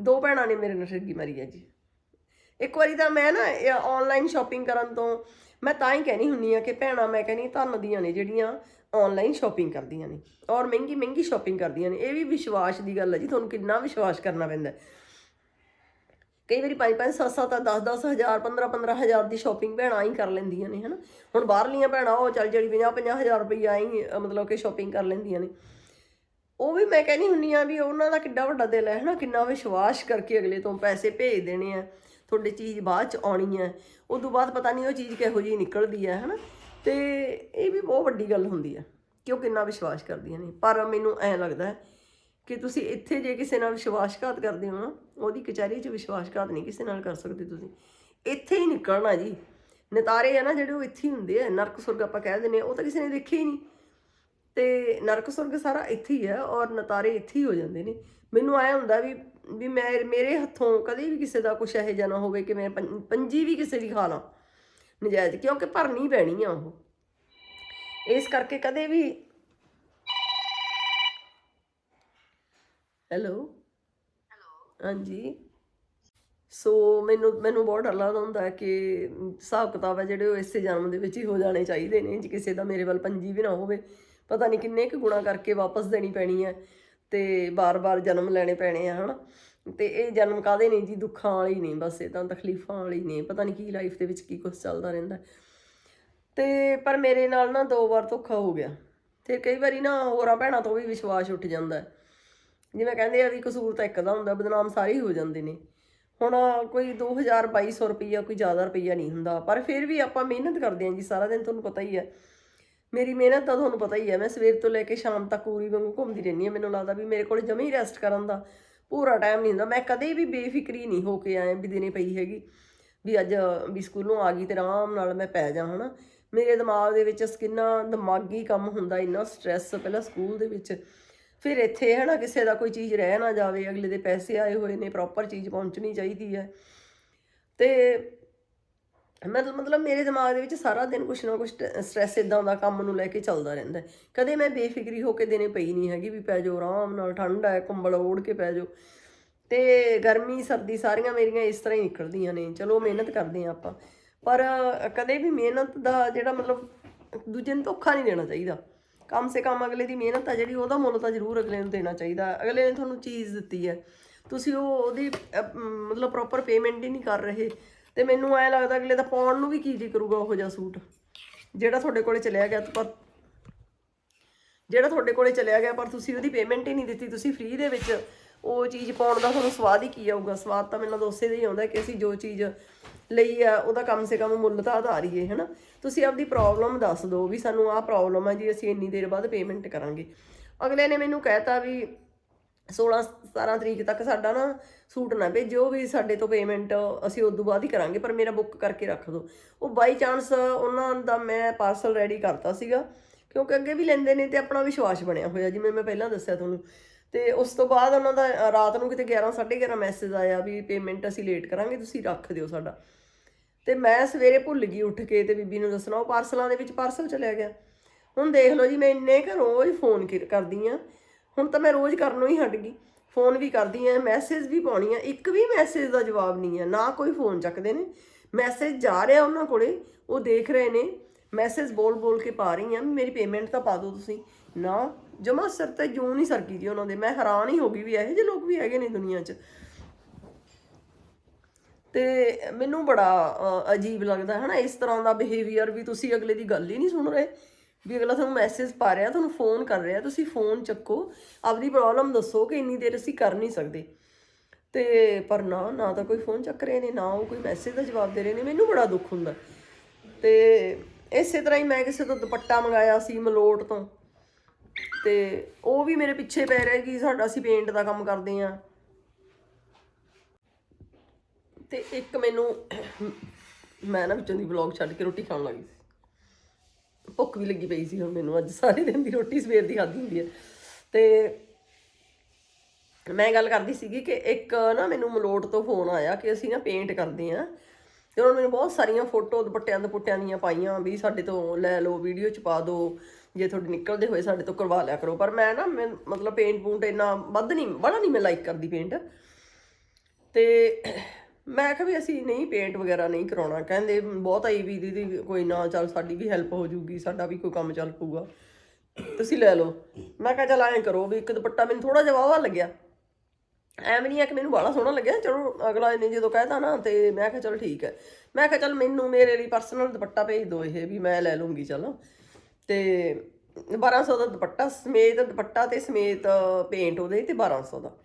ਦੋ ਭੈਣਾਂ ਨੇ ਮੇਰੇ ਨਾਲ ਠੱਗੀ ਮਾਰੀ ਹੈ ਜੀ। ਇੱਕ ਵਾਰੀ ਤਾਂ ਮੈਂ ਨਾ ਆਨਲਾਈਨ ਸ਼ਾਪਿੰਗ ਕਰਨ ਤੋਂ ਮੈਂ ਤਾਂ ਹੀ ਕਹਿਣੀ ਹੁੰਨੀ ਆ ਕਿ ਭੈਣਾਂ, ਮੈਂ ਕਹਿੰਨੀ ਧੰਨ ਦੀਆਂ ਨੇ ਜਿਹੜੀਆਂ ਆਨਲਾਈਨ ਸ਼ਾਪਿੰਗ ਕਰਦੀਆਂ ਨੇ ਔਰ ਮਹਿੰਗੀ ਮਹਿੰਗੀ ਸ਼ਾਪਿੰਗ ਕਰਦੀਆਂ ਨੇ। ਇਹ ਵੀ ਵਿਸ਼ਵਾਸ ਦੀ ਗੱਲ ਹੈ ਜੀ, ਤੁਹਾਨੂੰ ਕਿੰਨਾ ਵਿਸ਼ਵਾਸ ਕਰਨਾ ਪੈਂਦਾ। ਕਈ ਵਾਰੀ 5 5 7 7 10 10 ਹਜ਼ਾਰ 15 15 ਹਜ਼ਾਰ ਦੀ ਸ਼ਾਪਿੰਗ ਭੈਣਾਂ ਹੀ ਕਰ ਲੈਂਦੀਆਂ ਨੇ, ਹਨਾ? ਹੁਣ ਬਾਹਰਲੀਆਂ ਭੈਣਾਂ, ਉਹ ਚੱਲ ਜਿਹੜੀ 50 50 ਹਜ਼ਾਰ ਰੁਪਈਆ ਹੀ ਮਤਲਬ ਕਿ ਸ਼ਾਪਿੰਗ ਕਰ ਲੈਂਦੀਆਂ ਨੇ। ਉਹ ਵੀ ਮੈਂ ਕਹਿੰਦੀ ਹੁੰਨੀ ਆ ਵੀ ਉਹਨਾਂ ਦਾ ਕਿੱਡਾ ਵੱਡਾ ਦਿਲ ਹੈ, ਹਨਾ? ਕਿੰਨਾ ਵਿਸ਼ਵਾਸ ਕਰਕੇ ਅਗਲੇ ਤੋਂ ਪੈਸੇ ਭੇਜ ਦੇਣੇ ਆ। ਤੁਹਾਡੀ ਚੀਜ਼ ਬਾਅਦ ਚ ਆਉਣੀ ਹੈ, ਉਦੋਂ ਬਾਅਦ ਪਤਾ ਨਹੀਂ ਉਹ ਚੀਜ਼ ਕਿਹੋ ਜਿਹੀ ਨਿਕਲਦੀ ਹੈ, ਹਨਾ? ਤੇ ਇਹ ਵੀ ਬਹੁਤ ਵੱਡੀ ਗੱਲ ਹੁੰਦੀ ਹੈ ਕਿ ਉਹ ਕਿੰਨਾ ਵਿਸ਼ਵਾਸ ਕਰਦੀਆਂ ਨੇ। ਪਰ ਮੈਨੂੰ ਐਂ ਲੱਗਦਾ ਹੈ ਕਿ ਤੁਸੀਂ ਇੱਥੇ ਜੇ ਕਿਸੇ ਨਾਲ ਵਿਸ਼ਵਾਸਘਾਤ ਕਰਦੇ ਹੋ ਨਾ, ਉਹਦੀ ਕਚਹਿਰੀ 'ਚ ਵਿਸ਼ਵਾਸਘਾਤ ਨਹੀਂ ਕਿਸੇ ਨਾਲ ਕਰ ਸਕਦੇ ਤੁਸੀਂ। ਇੱਥੇ ਹੀ ਨਿਕਲਣਾ ਜੀ। ਨਤਾਰੇ ਆ ਨਾ ਜਿਹੜੇ ਉਹ ਇੱਥੇ ਹੀ ਹੁੰਦੇ ਆ, ਨਰਕ ਸੁਰਗ ਆਪਾਂ ਕਹਿ ਦਿੰਦੇ ਆ ਉਹ ਤਾਂ ਕਿਸੇ ਨੇ ਦੇਖੇ ਹੀ ਨਹੀਂ। ਤੇ ਨਰਕ ਸੁਰਗ ਸਾਰਾ ਇੱਥੇ ਹੀ ਹੈ ਔਰ ਨਤਾਰੇ ਇੱਥੇ ਹੀ ਹੋ ਜਾਂਦੇ ਨੇ। ਮੈਨੂੰ ਆਇਆ ਹੁੰਦਾ ਵੀ ਵੀ ਮੈਂ ਮੇਰੇ ਹੱਥੋਂ ਕਦੇ ਵੀ ਕਿਸੇ ਦਾ ਕੁਛ ਇਹੋ ਜਿਹਾ ਨਾ ਹੋਵੇ ਕਿ ਮੈਂ ਪੰਜੀ ਵੀ ਕਿਸੇ ਦੀ ਖਾ ਲਾਂ ਨਜਾਇਜ਼ ਕਿਉਂਕਿ ਭਰਨੀ ਪੈਣੀ ਆ ਉਹ। ਇਸ ਕਰਕੇ ਕਦੇ ਵੀ ਹੈਲੋ? ਹਾਂਜੀ। ਸੋ ਮੈਨੂੰ ਮੈਨੂੰ ਬਹੁਤ ਡਰ ਲੱਗਦਾ ਹੁੰਦਾ ਕਿ ਹਿਸਾਬ ਕਿਤਾਬ ਹੈ ਜਿਹੜੇ ਉਹ ਇਸੇ ਜਨਮ ਦੇ ਵਿੱਚ ਹੀ ਹੋ ਜਾਣੇ ਚਾਹੀਦੇ ਨੇ ਜੇ ਕਿਸੇ ਦਾ ਮੇਰੇ ਵੱਲ ਪੰਜੀ ਵੀ ਨਾ ਹੋਵੇ ਪਤਾ ਨਹੀਂ ਕਿੰਨੇ ਕੁ ਗੁਣਾ ਕਰਕੇ ਵਾਪਸ ਦੇਣੀ ਪੈਣੀ ਹੈ ਤੇ ਬਾਰ-ਬਾਰ ਜਨਮ ਲੈਣੇ ਪੈਣੇ ਆ, ਹਨਾ? ਤੇ ਇਹ ਜਨਮ ਕਾਦੇ ਨਹੀਂ ਜੀ? ਦੁੱਖਾਂ ਵਾਲੀ ਨਹੀਂ ਬਸ ਇਹ ਤਾਂ ਤਕਲੀਫਾਂ ਵਾਲੀ ਨੇ, ਪਤਾ ਨਹੀਂ ਕੀ ਲਾਈਫ ਦੇ ਵਿੱਚ ਕੀ ਕੁਝ ਚੱਲਦਾ ਰਹਿੰਦਾ। ਹੈ। ਤੇ ਪਰ ਮੇਰੇ ਨਾਲ ਨਾ ਦੋ ਵਾਰ ਧੋਖਾ ਹੋ ਗਿਆ। ਤੇ ਕਈ ਵਾਰੀ ਨਾ ਹੋਰਾਂ ਭੈਣਾਂ ਤੋਂ ਵੀ ਵਿਸ਼ਵਾਸ ਉੱਠ ਜਾਂਦਾ। ਜਿਵੇਂ ਕਹਿੰਦੇ ਆ ਵੀ ਕਸੂਰ ਤਾਂ ਇੱਕ ਦਾ ਹੁੰਦਾ, ਬਦਨਾਮ ਸਾਰੇ ਹੀ ਹੋ ਜਾਂਦੇ ਨੇ। ਹੁਣ ਕੋਈ 2000 2200 ਰੁਪਈਆ, ਕੋਈ ਜ਼ਿਆਦਾ ਰੁਪਈਆ ਨਹੀਂ ਹੁੰਦਾ। ਪਰ ਫਿਰ ਵੀ ਆਪਾਂ ਮਿਹਨਤ ਕਰਦੇ ਹਾਂ ਜੀ, ਸਾਰਾ ਦਿਨ ਤੁਹਾਨੂੰ ਪਤਾ ਹੀ ਹੈ ਮੇਰੀ ਮਿਹਨਤ ਤਾਂ ਤੁਹਾਨੂੰ ਪਤਾ ਹੀ ਹੈ, ਮੈਂ ਸਵੇਰ ਤੋਂ ਲੈ ਕੇ ਸ਼ਾਮ ਤੱਕ ਪੂਰੀ ਵਾਂਗੂ ਘੁੰਮਦੀ ਰਹਿੰਦੀ ਹਾਂ। ਮੈਨੂੰ ਲੱਗਦਾ ਵੀ ਮੇਰੇ ਕੋਲ ਜਮੇ ਹੀ ਰੈਸਟ ਕਰਨ ਦਾ ਪੂਰਾ ਟਾਈਮ ਨਹੀਂ ਹੁੰਦਾ। ਮੈਂ ਕਦੇ ਵੀ ਬੇਫਿਕਰੀ ਨਹੀਂ ਹੋ ਕੇ ਆਇਆ ਵੀ ਦਿਨੇ ਪਈ ਹੈਗੀ ਵੀ ਅੱਜ ਵੀ ਸਕੂਲੋਂ ਆ ਗਈ ਤੇ ਆਰਾਮ ਨਾਲ ਮੈਂ ਪੈ ਜਾ, ਹਨਾ। ਮੇਰੇ ਦਿਮਾਗ ਦੇ ਵਿੱਚ ਕਿੰਨਾ ਦਿਮਾਗੀ ਕੰਮ ਹੁੰਦਾ, ਇੰਨਾ ਸਟ੍ਰੈਸ ਪਹਿਲਾਂ ਸਕੂਲ ਦੇ ਵਿੱਚ। ਫਿਰ ਇੱਥੇ ਹੈ ਨਾ ਕਿਸੇ ਦਾ ਕੋਈ ਚੀਜ਼ ਰਹਿ ਨਾ ਜਾਵੇ, ਅਗਲੇ ਦੇ ਪੈਸੇ ਆਏ ਹੋਏ ਨੇ ਪ੍ਰੋਪਰ ਚੀਜ਼ ਪਹੁੰਚਣੀ ਚਾਹੀਦੀ ਹੈ। ਤੇ ਮੈਂ ਮਤਲਬ ਮੇਰੇ ਦਿਮਾਗ ਦੇ ਵਿੱਚ ਸਾਰਾ ਦਿਨ ਕੁਛ ਨਾ ਕੁਛ ਸਟ੍ਰੈਸ ਇਦਾਂ ਦਾ ਕੰਮ ਨੂੰ ਲੈ ਕੇ ਚੱਲਦਾ ਰਹਿੰਦਾ ਕਦੇ ਮੈਂ ਬੇਫਿਕਰੀ ਹੋ ਕੇ ਦਿਨੇ ਪਈ ਨਹੀਂ ਹੈਗੀ ਵੀ ਪੈ ਜਾਓ ਆਰਾਮ ਨਾਲ, ਠੰਡ ਹੈ, ਕੰਬਲ ਓੜ ਕੇ ਪੈ ਜਾਓ। ਤੇ ਗਰਮੀ, ਸਰਦੀ ਸਾਰੀਆਂ ਮੇਰੀਆਂ ਇਸ ਤਰ੍ਹਾਂ ਹੀ ਨਿਕਲਦੀਆਂ ਨੇ। ਚਲੋ ਮਿਹਨਤ ਕਰਦੇ ਆ ਆਪਾਂ। ਪਰ ਕਦੇ ਵੀ ਮਿਹਨਤ ਦਾ ਜਿਹੜਾ ਮਤਲਬ ਦੂਜੇ ਨੂੰ ਧੋਖਾ ਨਹੀਂ ਦੇਣਾ ਚਾਹੀਦਾ। ਕਮ ਸੇ ਕਮ ਅਗਲੇ ਦੀ ਮਿਹਨਤ ਆ ਜਿਹੜੀ, ਉਹਦਾ ਮੁੱਲ ਤਾਂ ਜ਼ਰੂਰ ਅਗਲੇ ਨੂੰ ਦੇਣਾ ਚਾਹੀਦਾ। ਅਗਲੇ ਨੇ ਤੁਹਾਨੂੰ ਚੀਜ਼ ਦਿੱਤੀ ਹੈ। ਤੁਸੀਂ ਉਹ ਉਹਦੀ ਮਤਲਬ ਪ੍ਰੋਪਰ ਪੇਮੈਂਟ ਹੀ ਨਹੀਂ ਕਰ ਰਹੇ। ਤੇ ਮੈਨੂੰ ਐ ਲੱਗਦਾ ਅਗਲੇ ਦਾ ਪਾਉਣ ਨੂੰ ਵੀ ਕੀ ਜੀ ਕਰੂਗਾ ਉਹੋ ਜਿਹਾ ਸੂਟ। ਜਿਹੜਾ ਤੁਹਾਡੇ ਕੋਲੇ ਚਲਿਆ ਗਿਆ ਪਰ ਜਿਹੜਾ ਤੁਹਾਡੇ ਕੋਲੇ ਚਲਿਆ ਗਿਆ ਪਰ ਤੁਸੀਂ ਉਹਦੀ ਪੇਮੈਂਟ ਹੀ ਨਹੀਂ ਦਿੱਤੀ, ਤੁਸੀਂ ਫ੍ਰੀ ਦੇ ਵਿੱਚ ਉਹ ਚੀਜ਼ ਪਾਉਣ ਦਾ ਤੁਹਾਨੂੰ ਸਵਾਦ ਹੀ ਕੀ ਆਊਗਾ? ਸਵਾਦ ਤਾਂ ਮੈਨੂੰ ਦੋਸੇ ਦਾ ਹੀ ਆਉਂਦਾ ਕਿ ਅਸੀਂ ਜੋ ਚੀਜ਼ ਲਈ ਆ, ਉਹਦਾ ਕਮ ਸੇ ਕਮ ਮੁੱਲ ਤਾਂ ਆਧਾਰੀਏ ਹਨਾ? ਤੁਸੀਂ ਆਪਦੀ ਪ੍ਰੋਬਲਮ ਦੱਸ ਦਿਓ ਵੀ ਸਾਨੂੰ ਆਹ ਪ੍ਰੋਬਲਮ ਹੈ ਜੀ, ਅਸੀਂ ਇੰਨੀ ਦੇਰ ਬਾਅਦ ਪੇਮੈਂਟ ਕਰਾਂਗੇ। ਅਗਲੇ ਨੇ ਮੈਨੂੰ ਕਹਿਤਾ ਵੀ 16 17 ਤਰੀਕ ਤੱਕ ਸਾਡਾ ਨਾ ਸੂਟ ਨਾ ਭੇਜਿਓ ਵੀ ਸਾਡੇ ਤੋਂ ਪੇਮੈਂਟ ਅਸੀਂ ਉਦੋਂ ਬਾਅਦ ਹੀ ਕਰਾਂਗੇ, ਪਰ ਮੇਰਾ ਬੁੱਕ ਕਰਕੇ ਰੱਖ ਦਿਓ ਉਹ ਬਾਈ ਚਾਂਸ ਉਹਨਾਂ ਦਾ ਮੈਂ ਪਾਰਸਲ ਰੈਡੀ ਕਰਤਾ ਸੀਗਾ, ਕਿਉਂਕਿ ਅੱਗੇ ਵੀ ਲੈਂਦੇ ਨੇ ਤੇ ਆਪਣਾ ਵਿਸ਼ਵਾਸ ਬਣਿਆ ਹੋਇਆ, ਜਿਵੇਂ ਮੈਂ ਪਹਿਲਾਂ ਦੱਸਿਆ ਤੁਹਾਨੂੰ। ਤੇ ਉਸ ਤੋਂ ਬਾਅਦ ਉਹਨਾਂ ਦਾ ਰਾਤ ਨੂੰ ਕਿਤੇ 11 11:30 ਮੈਸੇਜ ਆਇਆ ਵੀ ਪੇਮੈਂਟ ਅਸੀਂ ਲੇਟ ਕਰਾਂਗੇ, ਤੁਸੀਂ ਰੱਖ ਦਿਓ ਸਾਡਾ। ਤੇ ਮੈਂ ਸਵੇਰੇ ਭੁੱਲ ਗਈ ਉੱਠ ਕੇ ਤੇ ਬੀਬੀ ਨੂੰ ਦੱਸਣਾ, ਉਹ ਪਾਰਸਲਾਂ ਦੇ ਵਿੱਚ ਪਾਰਸਲ ਚਲਿਆ ਗਿਆ। ਹੁਣ ਦੇਖ ਲਓ ਜੀ, ਮੈਂ ਇੰਨੇ ਘਰੋਂ ਹੀ ਫੋਨ ਕਰਦੀ ਆ। ਹੁਣ ਤਾਂ ਮੈਂ ਰੋਜ਼ ਕਰਨੋਂ ਹੀ ਹਟ ਗਈ। ਫੋਨ ਵੀ ਕਰਦੀ ਆ, ਮੈਸੇਜ ਵੀ ਪਾਉਣੀ ਆ, ਇੱਕ ਵੀ ਮੈਸੇਜ ਦਾ ਜਵਾਬ ਨਹੀਂ ਆ, ਨਾ ਕੋਈ ਫੋਨ ਚੱਕਦੇ ਨੇ। ਮੈਸੇਜ ਜਾ ਰਿਹਾ ਉਹਨਾਂ ਕੋਲੇ, ਉਹ ਦੇਖ ਰਹੇ ਨੇ। ਮੈਸੇਜ ਬੋਲ ਬੋਲ ਕੇ ਪਾ ਰਹੀ ਆ, ਮੇਰੀ ਪੇਮੈਂਟ ਤਾਂ ਪਾ ਦਿਓ ਤੁਸੀਂ। ਨਾ, ਜਮਾ ਸਿਰ ਤੇ ਜੂੰ ਨਹੀਂ ਸਰਕੀ ਜੀ ਉਹਨਾਂ ਦੇ, ਮੈਂ ਹੈਰਾਨ ਹੀ ਹੋ ਗਈ ਵੀ ਇਹੋ ਜਿਹੇ ਲੋਕ ਵੀ ਹੈਗੇ ਨੇ ਦੁਨੀਆ 'ਚ। ਤੇ ਮੈਨੂੰ ਬੜਾ ਅਜੀਬ ਲੱਗਦਾ ਹੈ ਨਾ ਇਸ ਤਰ੍ਹਾਂ ਦਾ ਬਿਹੇਵੀਅਰ ਵੀ ਤੁਸੀਂ ਅਗਲੇ ਦੀ ਗੱਲ ਹੀ ਨਹੀਂ ਸੁਣ ਰਹੇ। ਵੀ ਅਗਲਾ ਤੁਹਾਨੂੰ ਮੈਸੇਜ ਪਾ ਰਿਹਾ, ਤੁਹਾਨੂੰ ਫੋਨ ਕਰ ਰਿਹਾ, ਤੁਸੀਂ ਫੋਨ ਚੱਕੋ। ਆਪਦੀ ਪ੍ਰੋਬਲਮ ਦੱਸੋ ਕਿ ਇੰਨੀ ਦੇਰ ਅਸੀਂ ਕਰ ਨਹੀਂ ਸਕਦੇ। ਤੇ ਪਰ ਨਾ ਨਾ ਤਾਂ ਕੋਈ ਫੋਨ ਚੱਕ ਰਹੇ ਨੇ, ਨਾ ਉਹ ਕੋਈ ਮੈਸੇਜ ਦਾ ਜਵਾਬ ਦੇ ਰਹੇ ਨੇ, ਮੈਨੂੰ ਬੜਾ ਦੁੱਖ ਹੁੰਦਾ। ਤੇ ਇਸੇ ਤਰ੍ਹਾਂ ਹੀ ਮੈਂ ਕਿਸੇ ਤੋਂ ਦੁਪੱਟਾ ਮੰਗਾਇਆ ਸੀ ਮਲੋਟ ਤੋਂ। ਤੇ ਉਹ ਵੀ ਮੇਰੇ ਪਿੱਛੇ ਪੈ ਰਿਹਾ ਕਿ ਸਾਡਾ ਅਸੀਂ ਪੇਂਟ ਦਾ ਕੰਮ ਕਰਦੇ ਆਂ ਤੇ ਇੱਕ ਮੈਨੂੰ, ਮੈਂ ਨਾ ਵਿੱਚੋਂ ਦੀ ਵਲੌਗ ਛੱਡ ਕੇ ਰੋਟੀ ਖਾਣ ਲੱਗੀ ਸੀ। ਭੁੱਖ ਵੀ ਲੱਗੀ ਪਈ ਸੀ ਹੁਣ ਮੈਨੂੰ। ਅੱਜ ਸਾਰੇ ਦਿਨ ਦੀ ਰੋਟੀ ਸਵੇਰ ਦੀ ਖਾਧੀ ਹੁੰਦੀ ਹੈ। ਤੇ ਮੈਂ ਗੱਲ ਕਰਦੀ ਸੀਗੀ ਕਿ ਇੱਕ ਨਾ ਮੈਨੂੰ ਮਲੋਟ ਤੋਂ ਫੋਨ ਆਇਆ ਕਿ ਅਸੀਂ ਨਾ ਪੇਂਟ ਕਰਦੇ ਆਂ ਤੇ ਉਹਨਾਂ ਨੇ ਮੈਨੂੰ ਬਹੁਤ ਸਾਰੀਆਂ ਫੋਟੋ ਦੁਪੱਟਿਆਂ ਦੁਪੱਟਿਆਂ ਦੀਆਂ ਪਾਈਆਂ ਵੀ ਸਾਡੇ ਤੋਂ ਲੈ ਲਓ, ਵੀਡੀਓ ਚ ਪਾ ਦਿਓ ਜੇ ਤੁਹਾਡੇ ਨਿਕਲਦੇ ਹੋਏ ਸਾਡੇ ਤੋਂ ਕਰਵਾ ਲਿਆ ਕਰੋ। ਪਰ ਮੈਂ ਨਾ, ਮੈਂ ਮਤਲਬ ਪੇਂਟ ਪੂੰਟ ਇੰਨਾ ਵੱਧ ਨਹੀਂ, ਬੜਾ ਨਹੀਂ ਮੈਂ ਲਾਈਕ ਕਰਦੀ ਪੇਂਟ ਤੇ ਮੈਂ ਕਿਹਾ ਵੀ ਅਸੀਂ ਨਹੀਂ ਪੇਂਟ ਵਗੈਰਾ ਨਹੀਂ ਕਰਾਉਣਾ, ਕਹਿੰਦੇ ਬਹੁਤ ਆਈ ਵੀ ਦੀਦੀ, ਕੋਈ ਨਾ ਚੱਲ ਸਾਡੀ ਵੀ ਹੈਲਪ ਹੋ ਜੂਗੀ, ਸਾਡਾ ਵੀ ਕੋਈ ਕੰਮ ਚੱਲ ਪਊਗਾ। ਤੁਸੀਂ ਲੈ ਲਓ। ਮੈਂ ਕਿਹਾ ਚੱਲ ਐਂ ਕਰੋ ਵੀ ਇੱਕ ਦੁਪੱਟਾ ਮੈਨੂੰ ਥੋੜਾ ਜਿਹਾ ਵਾਵਾ ਲੱਗਿਆ। ਐਵੇਂ ਨਹੀਂ ਆ ਕਿ ਮੈਨੂੰ ਬਾਹਲਾ ਸੋਹਣਾ ਲੱਗਿਆ, ਚਲੋ ਅਗਲਾ ਨੇ ਜਦੋਂ ਕਹਿਤਾ ਨਾ, ਤੇ ਮੈਂ ਕਿਹਾ ਚਲ ਠੀਕ ਹੈ। ਮੈਂ ਕਿਹਾ ਚਲ ਮੈਨੂੰ ਮੇਰੇ ਲਈ ਪਰਸਨਲ ਦੁਪੱਟਾ ਭੇਜ ਦਿਓ ਇਹ ਵੀ ਮੈਂ ਲੈ ਲੂੰਗੀ ਚਲੋ। ਤੇ 1200 ਦਾ ਦੁਪੱਟਾ, ਸਮੇਤ ਦੁਪੱਟਾ ਤੇ ਸਮੇਤ ਪੇਂਟ ਉਹਦੇ ਤੇ 1200 ਦਾ।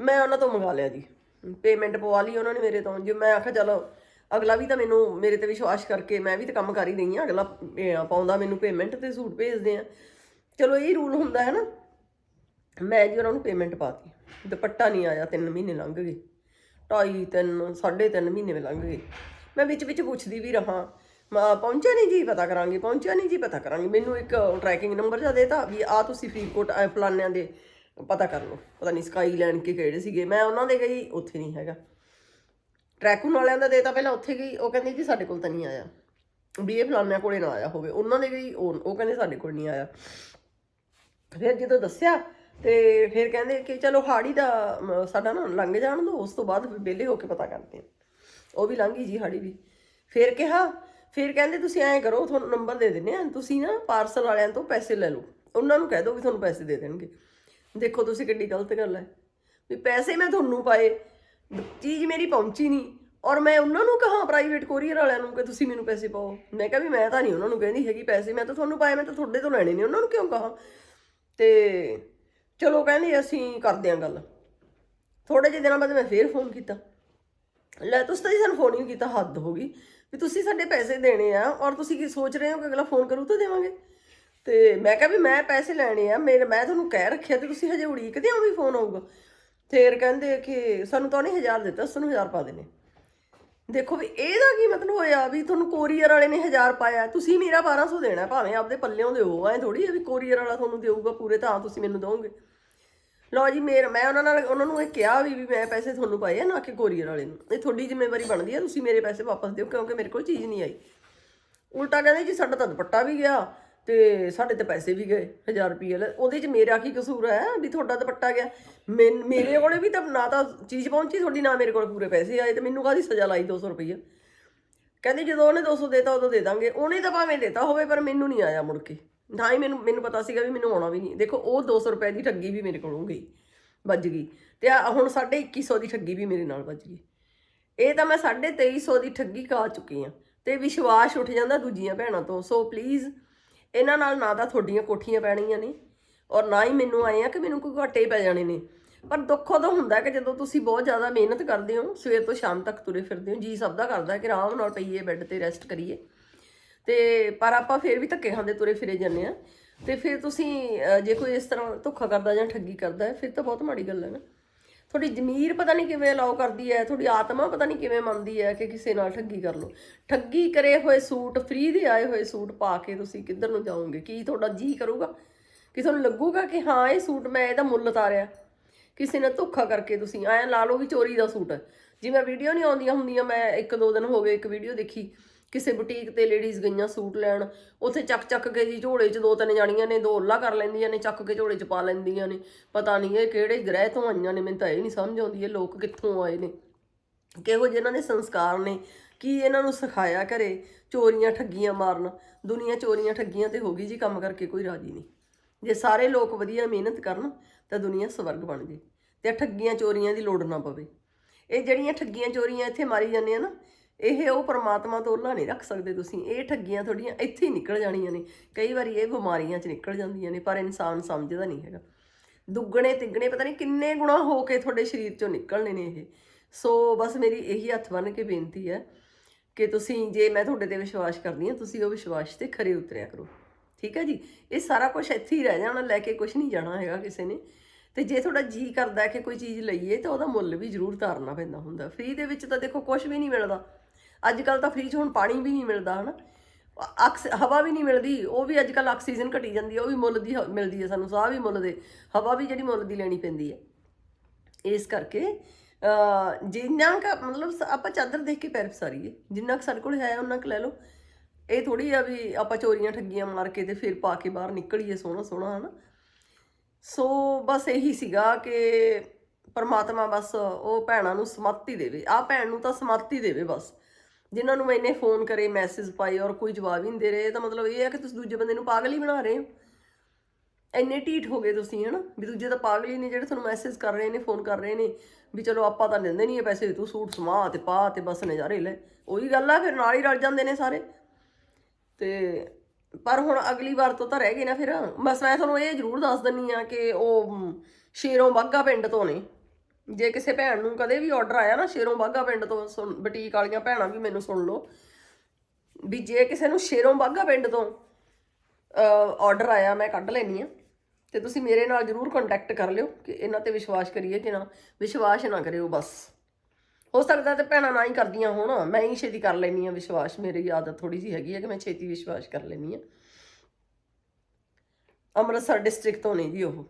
ਮੈਂ ਉਹਨਾਂ ਤੋਂ ਮੰਗਾ ਲਿਆ ਜੀ। ਪੇਮੈਂਟ ਪਵਾ ਲਈ ਉਹਨਾਂ ਨੇ ਮੇਰੇ ਤੋਂ, ਜੇ ਮੈਂ ਆਖਿਆ ਚਲੋ ਅਗਲਾ ਵੀ ਤਾਂ ਮੈਨੂੰ ਮੇਰੇ ਤੇ ਵਿਸ਼ਵਾਸ ਕਰਕੇ ਮੈਂ ਵੀ ਤਾਂ ਕੰਮ ਕਰ ਹੀ ਰਹੀ ਹਾਂ, ਅਗਲਾ ਪਾਉਂਦਾ ਮੈਨੂੰ ਪੇਮੈਂਟ ਤੇ ਸੂਟ ਭੇਜਦੇ ਆ ਚਲੋ ਇਹ ਰੂਲ ਹੁੰਦਾ ਹੈ ਨਾ, ਮੈਂ ਜੀ ਉਹਨਾਂ ਨੂੰ ਪੇਮੈਂਟ ਪਾਤੀ, ਦੁਪੱਟਾ ਨਹੀਂ ਆਇਆ 3 ਮਹੀਨੇ ਲੰਘ ਗਏ, ਢਾਈ, ਤਿੰਨ, ਸਾਢੇ ਤਿੰਨ ਮਹੀਨੇ ਲੰਘ ਗਏ। ਮੈਂ ਵਿੱਚ ਵਿੱਚ ਪੁੱਛਦੀ ਵੀ ਰਹਾ, ਮੈਂ ਪਹੁੰਚਿਆ ਨਹੀਂ ਜੀ, ਪਤਾ ਕਰਾਂਗੇ, ਪਹੁੰਚਿਆ ਨਹੀਂ ਜੀ, ਪਤਾ ਕਰਾਂਗੇ, ਮੈਨੂੰ ਇੱਕ ਟਰੈਕਿੰਗ ਨੰਬਰ ਜਿਹਾ ਦੇਤਾ ਵੀ ਆ ਤੁਸੀਂ ਫਰੀਦਕੋਟ ਫਲਾਨਿਆਂ ਦੇ ਪਤਾ ਕਰ ਲਓ, ਪਤਾ ਨਹੀਂ ਸਕਾਈ ਲੈਂਡ ਕੇ ਕਿਹੜੇ ਸੀਗੇ। ਮੈਂ ਉਹਨਾਂ ਦੇ ਗਈ ਉੱਥੇ ਨਹੀਂ ਹੈਗਾ। ਟਰੈਕੂਨ ਵਾਲਿਆਂ ਦਾ ਦੇਤਾ ਪਹਿਲਾਂ ਉੱਥੇ ਗਈ, ਉਹ ਕਹਿੰਦੇ ਜੀ ਸਾਡੇ ਕੋਲ ਤਾਂ ਨਹੀਂ ਆਇਆ। ਵੀ ਇਹ ਫਲਾਨਿਆਂ ਕੋਲੇ ਨਾ ਆਇਆ ਹੋਵੇ। ਉਹਨਾਂ ਦੇ ਗਈ ਉਹ ਕਹਿੰਦੇ ਸਾਡੇ ਕੋਲ ਨਹੀਂ ਆਇਆ। ਫਿਰ ਜਦੋਂ ਦੱਸਿਆ, ਤੇ ਫਿਰ ਕਹਿੰਦੇ ਕਿ ਚਲੋ ਹਾੜੀ ਦਾ ਸਾਡਾ ਨਾ ਲੰਘ ਜਾਣ ਦੋ, ਉਸ ਤੋਂ ਬਾਅਦ ਵਿਹਲੇ ਹੋ ਕੇ ਪਤਾ ਕਰਦੇ ਹਾਂ। ਉਹ ਵੀ ਲੰਘੀ ਜੀ ਹਾੜੀ ਵੀ। ਫਿਰ ਕਿਹਾ, ਫਿਰ ਕਹਿੰਦੇ ਤੁਸੀਂ ਐਂ ਕਰੋ, ਤੁਹਾਨੂੰ ਨੰਬਰ ਦੇ ਦਿੰਨੇ ਆ ਤੁਸੀਂ ਨਾ ਪਾਰਸਲ ਵਾਲਿਆਂ ਤੋਂ ਪੈਸੇ ਲੈ ਲਓ। ਉਹਨਾਂ ਨੂੰ ਕਹਿ ਦਿਓ ਵੀ ਤੁਹਾਨੂੰ ਪੈਸੇ ਦੇ ਦੇਣਗੇ। ਦੇਖੋ ਤੁਸੀਂ ਕਿੱਡੀ ਗਲਤ ਗੱਲ ਹੈ। ਵੀ ਪੈਸੇ ਮੈਂ ਤੁਹਾਨੂੰ ਪਾਏ, ਚੀਜ਼ ਮੇਰੀ ਪਹੁੰਚੀ ਨਹੀਂ। ਔਰ ਮੈਂ ਉਹਨਾਂ ਨੂੰ ਕਹਾ ਪ੍ਰਾਈਵੇਟ ਕੋਰੀਅਰ ਵਾਲਿਆਂ ਨੂੰ ਕਿ ਤੁਸੀਂ ਮੈਨੂੰ ਪੈਸੇ ਪਾਓ। ਮੈਂ ਕਿਹਾ ਵੀ ਮੈਂ ਤਾਂ ਨਹੀਂ ਉਹਨਾਂ ਨੂੰ ਕਹਿੰਦੀ ਹੈਗੀ ਪੈਸੇ, ਮੈਂ ਤਾਂ ਤੁਹਾਨੂੰ ਪਾਏ, ਮੈਂ ਤਾਂ ਤੁਹਾਡੇ ਤੋਂ ਲੈਣੇ ਨੇ, ਉਹਨਾਂ ਨੂੰ ਕਿਉਂ ਕਹਾ? ਤੇ ਚਲੋ ਕਹਿੰਦੇ ਅਸੀਂ ਕਰਦੇ ਆਂ ਗੱਲ। ਥੋੜੇ ਜਿਹੇ ਦਿਨਾਂ ਬਾਅਦ ਮੈਂ ਫੇਰ ਫੋਨ ਕੀਤਾ। ਲੈ ਤੁਸੀਂ ਤਾਂ ਜੀ ਸਾਨੂੰ ਫੋਨ ਹੀ ਕੀਤਾ, ਹੱਦ ਹੋ ਗਈ। ਵੀ ਤੁਸੀਂ ਸਾਡੇ ਪੈਸੇ ਦੇਣੇ ਆ, ਔਰ ਤੁਸੀਂ ਕੀ ਸੋਚ ਰਹੇ ਹੋ ਕਿ ਅਗਲਾ ਫੋਨ ਕਰੂ ਤਾਂ ਦੇਵਾਂਗੇ? ਤੇ ਮੈਂ ਕਿਹਾ ਵੀ ਮੈਂ ਪੈਸੇ ਲੈਣੇ ਆ, ਮੇਰੇ ਮੈਂ ਤੁਹਾਨੂੰ ਕਹਿ ਰੱਖਿਆ ਤੇ ਤੁਸੀਂ ਹਜੇ ਉਡੀਕਦੇ ਹੋ ਵੀ ਫੋਨ ਆਊਗਾ। ਫੇਰ ਕਹਿੰਦੇ ਕਿ ਸਾਨੂੰ ਤਾਂ ਉਹਨੇ 1000 ਦਿੱਤਾ ਸਾਨੂੰ 1000 ਪਾ ਦੇਣੇ। ਦੇਖੋ ਵੀ ਇਹਦਾ ਕੀ ਮਤਲਬ ਹੋਇਆ ਵੀ ਤੁਹਾਨੂੰ ਕੋਰੀਅਰ ਵਾਲੇ ਨੇ 1000 ਪਾਇਆ, ਤੁਸੀਂ ਮੇਰਾ 1200 ਦੇਣਾ, ਭਾਵੇਂ ਆਪਦੇ ਪੱਲਿਓਂ ਦਿਓ, ਐ ਥੋੜੀ ਹੈ ਵੀ ਕੋਰੀਅਰ ਵਾਲਾ ਤੁਹਾਨੂੰ ਦੇਊਗਾ ਪੂਰੇ, ਤਾਂ ਤੁਸੀਂ ਮੈਨੂੰ ਦੋਗੇ ਲਓ ਜੀ, ਮੇਰ ਮੈਂ ਉਹਨਾਂ ਨਾਲ ਉਹਨਾਂ ਨੂੰ ਇਹ ਕਿਹਾ ਵੀ ਵੀ ਮੈਂ ਪੈਸੇ ਤੁਹਾਨੂੰ ਪਾਏ ਆ, ਨਾ ਕਿ ਕੋਰੀਅਰ ਵਾਲੇ ਨੂੰ। ਇਹ ਤੁਹਾਡੀ ਜ਼ਿੰਮੇਵਾਰੀ ਬਣਦੀ ਆ, ਤੁਸੀਂ ਮੇਰੇ ਪੈਸੇ ਵਾਪਸ ਦਿਓ, ਕਿਉਂਕਿ ਮੇਰੇ ਕੋਲ ਚੀਜ਼ ਨਹੀਂ ਆਈ। ਉਲਟਾ ਕਹਿੰਦੇ ਜੀ, ਸਾਡਾ ਤਾਂ ਦੁਪੱਟਾ ਵੀ ਗਿਆ। ਤੇ ਸਾਡੇ ਤੇ ਪੈਸੇ ਵੀ ਗਏ 1000 ਰੁਪਏ ਲੈ ਉਹਦੇ ਚ ਮੇਰਾ ਕੀ ਕਸੂਰ ਹੈ ਵੀ ਤੁਹਾਡਾ ਦੁਪੱਟਾ ਗਿਆ? ਮੈਨ- ਮੇਰੇ ਕੋਲੇ ਵੀ ਤਾਂ ਨਾ ਤਾਂ ਚੀਜ਼ ਪਹੁੰਚੀ, ਤੁਹਾਡੀ ਨਾ ਮੇਰੇ ਕੋਲ ਪੂਰੇ ਪੈਸੇ ਆਏ ਤੇ ਮੈਨੂੰ ਕਾਹਦੀ ਸਜ਼ਾ ਲਾਈ 200 ਰੁਪਏ? ਕਹਿੰਦੇ ਜਦੋਂ ਉਹਨੇ 200 ਦੇਤਾ, ਉਦੋਂ ਦੇ ਦਾਂਗੇ। ਉਹਨੇ ਤਾਂ ਭਾਵੇਂ ਦੇਤਾ ਹੋਵੇ, ਪਰ ਮੈਨੂੰ ਨਹੀਂ ਆਇਆ ਮੁੜ ਕੇ। ਨਾ ਹੀ ਮੈਨੂੰ ਮੈਨੂੰ ਪਤਾ ਸੀਗਾ ਵੀ ਮੈਨੂੰ ਆਉਣਾ ਵੀ ਨਹੀਂ। ਦੇਖੋ, ਉਹ 200 ਰੁਪਏ ਦੀ ਠੱਗੀ ਵੀ ਮੇਰੇ ਕੋਲੋਂ ਗਈ, ਵੱਜ ਗਈ। ਤੇ ਆਹ ਹੁਣ ਸਾਡੇ 2100 ਦੀ ਠੱਗੀ ਵੀ ਮੇਰੇ ਨਾਲ ਵੱਜ ਗਈ। ਇਹ ਤਾਂ ਮੈਂ 2350 ਦੀ ਠੱਗੀ ਖਾ ਚੁੱਕੀ ਆ। ਤੇ ਵਿਸ਼ਵਾਸ ਉੱਠ ਜਾਂਦਾ ਦੂਜੀਆਂ ਭੈਣਾਂ ਤੋਂ। ਸੋ ਪਲੀਜ਼ ਇਹਨਾਂ ਨਾਲ ਨਾ ਤਾਂ ਤੁਹਾਡੀਆਂ ਕੋਠੀਆਂ ਪੈਣੀਆਂ ਨੇ ਔਰ ਨਾ ਹੀ ਮੈਨੂੰ ਆਏ ਆ ਕਿ ਮੈਨੂੰ ਕੋਈ ਘਾਟੇ ਪੈ ਜਾਣੇ ਨੇ। ਪਰ ਦੁੱਖ ਉਦੋਂ ਹੁੰਦਾ ਕਿ ਜਦੋਂ ਤੁਸੀਂ ਬਹੁਤ ਜ਼ਿਆਦਾ ਮਿਹਨਤ ਕਰਦੇ ਹੋ, ਸਵੇਰ ਤੋਂ ਸ਼ਾਮ ਤੱਕ ਤੁਰੇ ਫਿਰਦੇ ਹੋ, ਜੀ ਸਭ ਦਾ ਕਰਦਾ ਕਿ ਆਰਾਮ ਨਾਲ ਪਈਏ, ਬੈੱਡ ਤੇ ਰੈਸਟ ਕਰੀਏ। ਤੇ ਪਰ ਆਪਾਂ ਫਿਰ ਵੀ ਧੱਕੇ ਖਾਂਦੇ ਤੁਰੇ ਫਿਰੇ ਜਾਂਦੇ ਆ ਤੇ ਫਿਰ ਤੁਸੀਂ ਜੇ ਕੋਈ ਇਸ ਤਰ੍ਹਾਂ ਧੋਖਾ ਕਰਦਾ ਜਾਂ ਠੱਗੀ ਕਰਦਾ ਹੈ, ਫਿਰ ਤਾਂ ਬਹੁਤ ਮਾੜੀ ਗੱਲ ਹੈ ਨਾ। ਤੁਹਾਡੀ ਜ਼ਮੀਰ ਪਤਾ ਨਹੀਂ ਕਿਵੇਂ ਅਲਾਉ ਕਰਦੀ ਹੈ, ਤੁਹਾਡੀ ਆਤਮਾ ਪਤਾ ਨਹੀਂ ਕਿਵੇਂ ਮੰਨਦੀ ਹੈ ਕਿ ਕਿਸੇ ਨਾਲ ਠੱਗੀ ਕਰ ਲਓ। ਠੱਗੀ ਕਰੇ ਹੋਏ ਸੂਟ ਫ੍ਰੀ ਦੇ ਆਏ ਹੋਏ ਸੂਟ ਪਾ ਕੇ ਤੁਸੀਂ ਕਿੱਧਰ ਨੂੰ ਜਾਓਗੇ? ਕੀ ਤੁਹਾਡਾ ਜੀ ਕਰੂਗਾ? ਕਿ ਤੁਹਾਨੂੰ ਲੱਗੂਗਾ ਕਿ ਹਾਂ, ਇਹ ਸੂਟ ਮੈਂ ਇਹਦਾ ਮੁੱਲ ਤਾਰਿਆ? ਕਿਸੇ ਨੇ ਧੋਖਾ ਕਰਕੇ ਤੁਸੀਂ ਐਂ ਲਾ ਲਓ ਵੀ ਚੋਰੀ ਦਾ ਸੂਟ ਜਿਵੇਂ ਵੀਡੀਓ ਨਹੀਂ ਆਉਂਦੀਆਂ ਹੁੰਦੀਆਂ, ਮੈਂ ਇੱਕ ਦੋ ਦਿਨ ਹੋ ਗਏ ਇੱਕ ਵੀਡੀਓ ਦੇਖੀ। ਕਿਸੇ ਬੁਟੀਕ ਤੇ ਲੇਡੀਜ਼ ਗਈਆਂ ਸੂਟ ਲੈਣ, ਉੱਥੇ ਚੱਕ ਚੱਕ ਕੇ ਜੀ ਝੋਲੇ 'ਚ ਦੋ ਤਿੰਨ ਜਾਣੀਆਂ ਨੇ, ਦੋ ਉੱਲਾ ਕਰ ਲੈਂਦੀਆਂ ਨੇ, ਚੱਕ ਕੇ ਝੋਲੇ 'ਚ ਪਾ ਲੈਂਦੀਆਂ ਨੇ, ਪਤਾ ਨਹੀਂ ਇਹ ਕਿਹੜੇ ਗ੍ਰਹਿ ਤੋਂ ਆਈਆਂ ਨੇ, ਮੈਨੂੰ ਤਾਂ ਇਹ ਨਹੀਂ ਸਮਝ ਆਉਂਦੀ ਇਹ ਲੋਕ ਕਿੱਥੋਂ ਆਏ ਨੇ। ਕਿਹੋ ਜਿਹੇ ਇਹਨਾਂ ਦੇ ਸੰਸਕਾਰ ਨੇ, ਕੀ ਇਹਨਾਂ ਨੂੰ ਸਿਖਾਇਆ ਘਰੇ ਚੋਰੀਆਂ ਠੱਗੀਆਂ ਮਾਰਨ, ਦੁਨੀਆ ਚੋਰੀਆਂ ਠੱਗੀਆਂ ਤੇ ਹੋ ਗਈ ਜੀ, ਕੰਮ ਕਰਕੇ ਕੋਈ ਰਾਜੀ ਨਹੀਂ। ਜੇ ਸਾਰੇ ਲੋਕ ਵਧੀਆ ਮਿਹਨਤ ਕਰਨ, ਤਾਂ ਦੁਨੀਆ ਸਵਰਗ ਬਣ ਜੇ, ਤੇ ਠੱਗੀਆਂ ਚੋਰੀਆਂ ਦੀ ਲੋੜ ਨਾ ਪਵੇ। ਇਹ ਜਿਹੜੀਆਂ ਠੱਗੀਆਂ ਚੋਰੀਆਂ ਇੱਥੇ ਮਾਰੀ ਜਾਂਦੀਆਂ ਨਾ ਇਹ ਉਹ ਪਰਮਾਤਮਾ ਤੋਂ ਉੱਲਾ ਨਹੀਂ ਰੱਖ ਸਕਦੇ ਤੁਸੀਂ। ਇਹ ਠੱਗੀਆਂ ਤੁਹਾਡੀਆਂ ਇੱਥੇ ਹੀ ਨਿਕਲ ਜਾਣੀਆਂ ਨੇ। ਕਈ ਵਾਰੀ ਇਹ ਬਿਮਾਰੀਆਂ 'ਚ ਨਿਕਲ ਜਾਂਦੀਆਂ ਨੇ, ਪਰ ਇਨਸਾਨ ਸਮਝਦਾ ਨਹੀਂ ਹੈਗਾ। ਦੁੱਗਣੇ, ਤਿੱਗਣੇ, ਪਤਾ ਨਹੀਂ ਕਿੰਨੇ ਗੁਣਾ ਹੋ ਕੇ ਤੁਹਾਡੇ ਸਰੀਰ 'ਚੋਂ ਨਿਕਲਣੇ ਨੇ ਇਹ। ਸੋ ਬਸ ਮੇਰੀ ਇਹੀ ਹੱਥ ਬੰਨ ਕੇ ਬੇਨਤੀ ਹੈ ਕਿ ਤੁਸੀਂ ਜੇ ਮੈਂ ਤੁਹਾਡੇ ਤੇ ਵਿਸ਼ਵਾਸ ਕਰਦੀ ਹਾਂ, ਤੁਸੀਂ ਉਹ ਵਿਸ਼ਵਾਸ ਤੇ ਖਰੇ ਉਤਰਿਆ ਕਰੋ। ਠੀਕ ਹੈ ਜੀ? ਇਹ ਸਾਰਾ ਕੁਝ ਇੱਥੇ ਹੀ ਰਹਿ ਜਾਣਾ, ਲੈ ਕੇ ਕੁਝ ਨਹੀਂ ਜਾਣਾ ਹੈਗਾ ਕਿਸੇ ਨੇ। ਤੇ ਜੇ ਤੁਹਾਡਾ ਜੀ ਕਰਦਾ ਕਿ ਕੋਈ ਚੀਜ਼ ਲਈਏ ਤਾਂ ਉਹਦਾ ਮੁੱਲ ਵੀ ਜ਼ਰੂਰ ਤਾਰਨਾ ਪੈਂਦਾ ਹੁੰਦਾ। ਫ੍ਰੀ ਦੇ ਵਿੱਚ ਤਾਂ ਦੇਖੋ ਕੁਝ ਵੀ ਨਹੀਂ ਮਿਲਦਾ। ਅੱਜ ਕੱਲ ਤਾਂ ਫ੍ਰੀ 'ਚ ਹੁਣ ਪਾਣੀ ਵੀ ਨਹੀਂ ਮਿਲਦਾ, ਹਨਾ? ਆਕਸ ਹਵਾ ਵੀ ਨਹੀਂ ਮਿਲਦੀ, ਉਹ ਵੀ ਅੱਜ ਕੱਲ ਆਕਸੀਜਨ ਘਟੀ ਜਾਂਦੀ ਹੈ, ਉਹ ਵੀ ਮੁੱਲ ਦੀ ਹ- ਮਿਲਦੀ ਹੈ ਸਾਨੂੰ, ਸਾਹ ਵੀ ਮੁੱਲ ਦੇ, ਹਵਾ ਵੀ ਜਿਹੜੀ ਮੁੱਲ ਦੀ ਲੈਣੀ ਪੈਂਦੀ ਹੈ। ਇਸ ਕਰਕੇ ਅ ਜਿੰਨਾ ਕੁ, ਮਤਲਬ ਸ- ਆਪਾਂ ਚਾਦਰ ਦੇਖ ਕੇ ਪੈਰ ਪਸਾਰੀਏ, ਜਿੰਨਾ ਕੁ ਸਾਡੇ ਕੋਲ ਹੈ ਉਹਨਾਂ ਕੁ ਲੈ ਲਓ। ਇਹ ਥੋੜੀ ਆ ਵੀ ਆਪਾਂ ਚੋਰੀਆਂ ਠੱਗੀਆਂ ਮਾਰ ਕੇ ਤੇ ਫਿਰ ਪਾ ਕੇ ਬਾਹਰ ਨਿਕਲੀਏ ਸੋਹਣਾ ਸੋਹਣਾ, ਹਨਾ? ਸੋ, ਬਸ ਇਹੀ ਸੀਗਾ ਕਿ ਪਰਮਾਤਮਾ ਬਸ ਉਹ ਭੈਣਾਂ ਨੂੰ ਸਮੱਤੀ ਦੇਵੇ ਆ ਭੈਣ ਨੂੰ ਤਾਂ ਸਮੱਤੀ ਦੇਵੇ ਬਸ। ਜਿਨ੍ਹਾਂ ਨੂੰ ਮੈਂ ਮੈਨੇ ਫੋਨ ਕਰੇ ਮੈਸੇਜ ਪਾਏ ਔਰ ਕੋਈ ਜਵਾਬ ਹੀ ਨਹੀਂ ਦੇ ਰਹੇ, ਤਾਂ ਮਤਲਬ ਇਹ ਹੈ ਕਿ ਤੁਸੀਂ ਦੂਜੇ ਬੰਦੇ ਨੂੰ ਪਾਗਲ ਹੀ ਬਣਾ ਰਹੇ ਹੋ। ਇੰਨੇ ਢੀਠ ਹੋ ਗਏ ਤੁਸੀਂ, ਹਨਾ? ਵੀ ਦੂਜੇ ਤਾਂ ਪਾਗਲ ਹੀ ਨੇ ਜਿਹੜੇ ਤੁਹਾਨੂੰ ਮੈਸੇਜ ਕਰ ਰਹੇ ਨੇ ਫੋਨ ਕਰ ਰਹੇ ਨੇ, ਵੀ ਚਲੋ ਆਪਾਂ ਤਾਂ ਦਿੰਦੇ ਨਹੀਂ ਇਹ ਪੈਸੇ, ਤੂੰ ਸੂਟ ਸਮਾ ਤੇ ਪਾ ਤੇ ਬਸ ਨਜ਼ਾਰੇ ਲੈ। ਉਹੀ ਗੱਲ ਆ, ਫਿਰ ਨਾਲ ਹੀ ਰਲ ਜਾਂਦੇ ਨੇ ਸਾਰੇ। ਤੇ ਪਰ ਹੁਣ ਅਗਲੀ ਵਾਰ ਤੋਂ ਤਾਂ ਰਹਿ ਗਏ ਨਾ ਫਿਰ। ਬਸ ਮੈਂ ਤੁਹਾਨੂੰ ਇਹ ਜ਼ਰੂਰ ਦੱਸ ਦਿੰਨੀ ਆ ਕਿ ਉਹ, ਸ਼ੇਰੋਂ ਬਾਗਾ ਪਿੰਡ ਤੋਂ ਨੇ। ਜੇ ਕਿਸੇ ਭੈਣ ਨੂੰ ਕਦੇ ਵੀ ਆਰਡਰ ਆਇਆ ਨਾ ਸ਼ੇਰੋਂ ਬਾਗਾ ਪਿੰਡ ਤੋਂ ਸੁਣ- ਬੁਟੀਕ ਵਾਲੀਆਂ ਭੈਣਾਂ ਵੀ ਮੈਨੂੰ ਸੁਣ ਲਓ, ਵੀ ਜੇ ਕਿਸੇ ਨੂੰ ਸ਼ੇਰੋਂ ਬਾਗਾ ਪਿੰਡ ਤੋਂ ਆਰਡਰ ਆਇਆ, ਮੈਂ ਕੱਢ ਲੈਣੀ ਆ ਤੇ ਤੁਸੀਂ ਮੇਰੇ ਨਾਲ ਜਰੂਰ ਕੰਟੈਕਟ ਕਰ ਲਿਓ ਕਿ ਇਹਨਾਂ ਤੇ ਵਿਸ਼ਵਾਸ ਕਰੀਏ ਕਿ ਨਾ, ਵਿਸ਼ਵਾਸ ਨਾ ਕਰਿਓ ਬਸ। ਹੋ ਸਕਦਾ ਤੇ ਭੈਣਾਂ ਨਾ ਹੀ ਕਰਦੀਆਂ ਹੁਣ, ਮੈਂ ਹੀ ਛੇਤੀ ਕਰ ਲੈਣੀ ਆ ਵਿਸ਼ਵਾਸ, ਮੇਰੀ ਆਦਤ ਥੋੜੀ ਜਿਹੀ ਹੈਗੀ ਹੈ ਕਿ ਮੈਂ ਛੇਤੀ ਵਿਸ਼ਵਾਸ ਕਰ ਲੈਣੀ ਆ ਅੰਮ੍ਰਿਤਸਰ ਡਿਸਟ੍ਰਿਕਟ ਤੋਂ ਨਹੀਂ ਜੀ ਉਹ।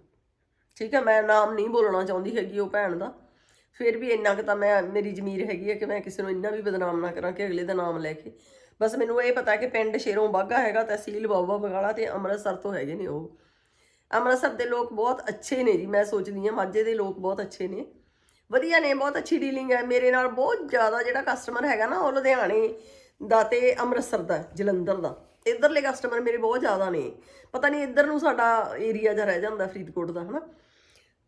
ਠੀਕ ਹੈ, ਮੈਂ ਨਾਮ ਨਹੀਂ ਬੋਲਣਾ ਚਾਹੁੰਦੀ ਹੈਗੀ ਉਹ ਭੈਣ ਦਾ। ਫਿਰ ਵੀ ਇੰਨਾ ਕੁ ਤਾਂ ਮੈਂ, ਮੇਰੀ ਜ਼ਮੀਰ ਹੈਗੀ ਹੈ ਕਿ ਮੈਂ ਕਿਸੇ ਨੂੰ ਇੰਨਾ ਵੀ ਬਦਨਾਮ ਨਾ ਕਰਾਂ ਕਿ ਅਗਲੇ ਦਾ ਨਾਮ ਲੈ ਕੇ। ਬਸ ਮੈਨੂੰ ਇਹ ਪਤਾ ਕਿ ਪਿੰਡ ਸ਼ੇਰੋਂ ਬਾਗਾ ਹੈਗਾ, ਤਹਿਸੀਲ ਬਾਬਾ ਬਗਾਲਾ ਤੇ ਅੰਮ੍ਰਿਤਸਰ ਤੋਂ ਹੈਗੇ ਨੇ ਉਹ। ਅੰਮ੍ਰਿਤਸਰ ਦੇ ਲੋਕ ਬਹੁਤ ਅੱਛੇ ਨੇ ਜੀ, ਮੈਂ ਸੋਚਦੀ ਹਾਂ, ਮਾਝੇ ਦੇ ਲੋਕ ਬਹੁਤ ਅੱਛੇ ਨੇ। ਵਧੀਆ ਨੇ, ਬਹੁਤ ਅੱਛੀ ਡੀਲਿੰਗ ਹੈ। ਮੇਰੇ ਨਾਲ ਬਹੁਤ ਜ਼ਿਆਦਾ ਜਿਹੜਾ ਕਸਟਮਰ ਹੈਗਾ ਨਾ, ਉਹ ਲੁਧਿਆਣੇ ਦਾ ਤੇ ਅੰਮ੍ਰਿਤਸਰ ਦਾ, ਜਲੰਧਰ ਦਾ। ਇਧਰਲੇ ਕਸਟਮਰ ਮੇਰੇ ਬਹੁਤ ਜ਼ਿਆਦਾ ਨੇ। ਪਤਾ ਨਹੀਂ ਇੱਧਰ ਨੂੰ ਸਾਡਾ ਏਰੀਆ ਜਿਹਾ ਰਹਿ ਜਾਂਦਾ ਫਰੀਦਕੋਟ ਦਾ, ਹਨਾ।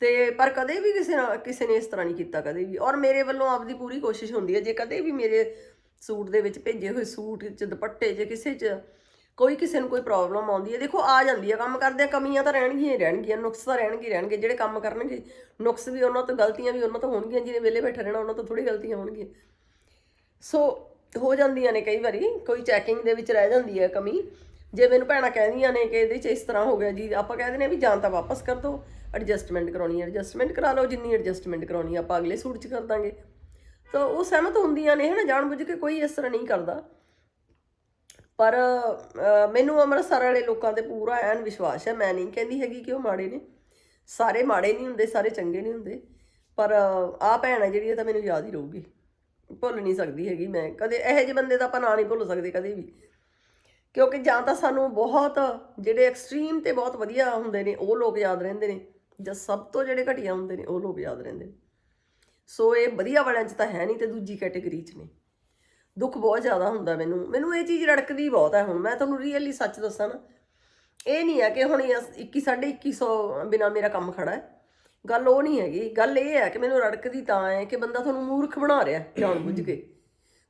ਤੇ ਪਰ ਕਦੇ ਵੀ ਕਿਸੇ ਨਾਲ, ਕਿਸੇ ਨੇ ਇਸ ਤਰ੍ਹਾਂ ਨਹੀਂ ਕੀਤਾ ਕਦੇ ਵੀ। ਔਰ ਮੇਰੇ ਵੱਲੋਂ ਆਪਦੀ ਪੂਰੀ ਕੋਸ਼ਿਸ਼ ਹੁੰਦੀ ਹੈ, ਜੇ ਕਦੇ ਵੀ ਮੇਰੇ ਸੂਟ ਦੇ ਵਿੱਚ ਭੇਜੇ ਹੋਏ ਸੂਟ ਚ, ਦੁਪੱਟੇ ਜੇ ਕਿਸੇ ਚ ਕੋਈ ਕਿਸੇ ਨੂੰ ਕੋਈ ਪ੍ਰੋਬਲਮ ਆਉਂਦੀ ਹੈ, ਦੇਖੋ ਆ ਜਾਂਦੀ ਹੈ, ਕੰਮ ਕਰਦੇ ਕਮੀਆਂ ਤਾਂ ਰਹਿਣਗੀਆਂ ਹੀ ਰਹਿਣਗੀਆਂ, ਨੁਕਸ ਤਾਂ ਰਹਿਣਗੇ ਹੀ ਰਹਿਣਗੇ, ਜਿਹੜੇ ਕੰਮ ਕਰਨਗੇ, ਨੁਕਸ ਵੀ ਉਹਨਾਂ ਤੋਂ, ਗਲਤੀਆਂ ਵੀ ਉਹਨਾਂ ਤੋਂ ਹੋਣਗੀਆਂ, ਜਿਹਨੇ ਵਿਹਲੇ ਬੈਠੇ ਰਹਿਣਾ, ਉਹਨਾਂ ਤੋਂ ਥੋੜੀ ਗਲਤੀਆਂ ਹੋਣਗੀਆਂ। ਸੋ ਹੋ ਜਾਂਦੀਆਂ ਨੇ ਕਈ ਵਾਰੀ, ਕੋਈ ਚੈਕਿੰਗ ਦੇ ਵਿੱਚ ਰਹਿ ਜਾਂਦੀ ਹੈ ਕਮੀ। ਜੇ ਮੈਨੂੰ ਭੈਣਾਂ ਕਹਿੰਦੀਆਂ ਨੇ ਕਿ ਇਹਦੇ 'ਚ ਇਸ ਤਰ੍ਹਾਂ ਹੋ ਗਿਆ ਜੀ, ਆਪਾਂ ਕਹਿੰਦੇ ਨੇ ਵੀ ਜਾਂ ਤਾਂ ਵਾਪਸ ਕਰ ਦਿਓ ਐਡਜਸਟਮੈਂਟ ਕਰਾਉਣੀ ਹੈ ਐਡਜਸਟਮੈਂਟ ਕਰਾ ਲਓ, ਜਿੰਨੀ ਐਡਜਸਟਮੈਂਟ ਕਰਾਉਣੀ ਆਪਾਂ ਅਗਲੇ ਸੂਟ 'ਚ ਕਰ ਦਾਂਗੇ। ਤਾਂ ਉਹ ਸਹਿਮਤ ਹੁੰਦੀਆਂ ਨੇ ਹੈ ਹਨਾ, ਜਾਣਬੁੱਝ ਕੇ ਕੋਈ ਇਸ ਤਰ੍ਹਾਂ ਨਹੀਂ ਕਰਦਾ। ਪਰ ਮੈਨੂੰ ਅੰਮ੍ਰਿਤਸਰ ਵਾਲੇ ਲੋਕਾਂ ਤੇ ਪੂਰਾ ਐਨ ਵਿਸ਼ਵਾਸ ਹੈ, ਮੈਂ ਨਹੀਂ ਕਹਿੰਦੀ ਹੈਗੀ ਕਿ ਉਹ ਮਾੜੇ ਨੇ। ਸਾਰੇ ਮਾੜੇ ਨਹੀਂ ਹੁੰਦੇ, ਸਾਰੇ ਚੰਗੇ ਨਹੀਂ ਹੁੰਦੇ। ਪਰ ਆ ਭੈਣ ਹੈ ਜਿਹੜੀ, ਇਹ ਤਾਂ ਮੈਨੂੰ ਯਾਦ ਹੀ ਰਹੂਗੀ। ਭੁੱਲ ਨਹੀਂ ਸਕਦੀ ਹੈਗੀ ਮੈਂ। ਕਦੇ ਇਹੋ ਜਿਹੇ ਬੰਦੇ ਦਾ ਆਪਾਂ ਨਾਂ ਨਹੀਂ ਭੁੱਲ ਸਕਦੇ ਕਦੇ ਵੀ। ਕਿਉਂਕਿ ਜਾਂ ਤਾਂ ਸਾਨੂੰ ਬਹੁਤ ਜਿਹੜੇ ਐਕਸਟ੍ਰੀਮ ਤੇ ਬਹੁਤ ਵਧੀਆ ਹੁੰਦੇ ਨੇ, ਉਹ ਲੋਕ ਯਾਦ ਰਹਿੰਦੇ ਨੇ। ਜਾਂ ਸਭ ਤੋਂ ਜਿਹੜੇ ਘਟੀਆ ਹੁੰਦੇ ਨੇ, ਉਹ ਲੋਕ ਯਾਦ ਰਹਿੰਦੇ ਨੇ। ਸੋ ਇਹ ਵਧੀਆ ਵਾਲਿਆਂ 'ਚ ਤਾਂ ਹੈ ਨਹੀਂ ਤੇ ਦੂਜੀ ਕੈਟੇਗਰੀ 'ਚ ਨੇ। ਦੁੱਖ ਬਹੁਤ ਜ਼ਿਆਦਾ ਹੁੰਦਾ ਮੈਨੂੰ। ਮੈਨੂੰ ਇਹ ਚੀਜ਼ ਰੜਕਦੀ ਬਹੁਤ ਹੈ ਹੁਣ। ਮੈਂ ਤੁਹਾਨੂੰ ਰੀਅਲੀ ਸੱਚ ਦੱਸਾਂ ਨਾ। ਇਹ ਨਹੀਂ ਹੈ ਕਿ ਹੁਣ 21 2150 ਬਿਨਾ ਮੇਰਾ ਕੰਮ ਖੜਾ ਹੈ। ਗੱਲ ਉਹ ਨਹੀਂ ਹੈਗੀ। ਗੱਲ ਇਹ ਹੈ ਕਿ ਮੈਨੂੰ ਰੜਕਦੀ ਤਾਂ ਹੈ ਕਿ ਬੰਦਾ ਤੁਹਾਨੂੰ ਮੂਰਖ ਬਣਾ ਰਿਹਾ ਜਾਣ ਬੁੱਝ ਕੇ।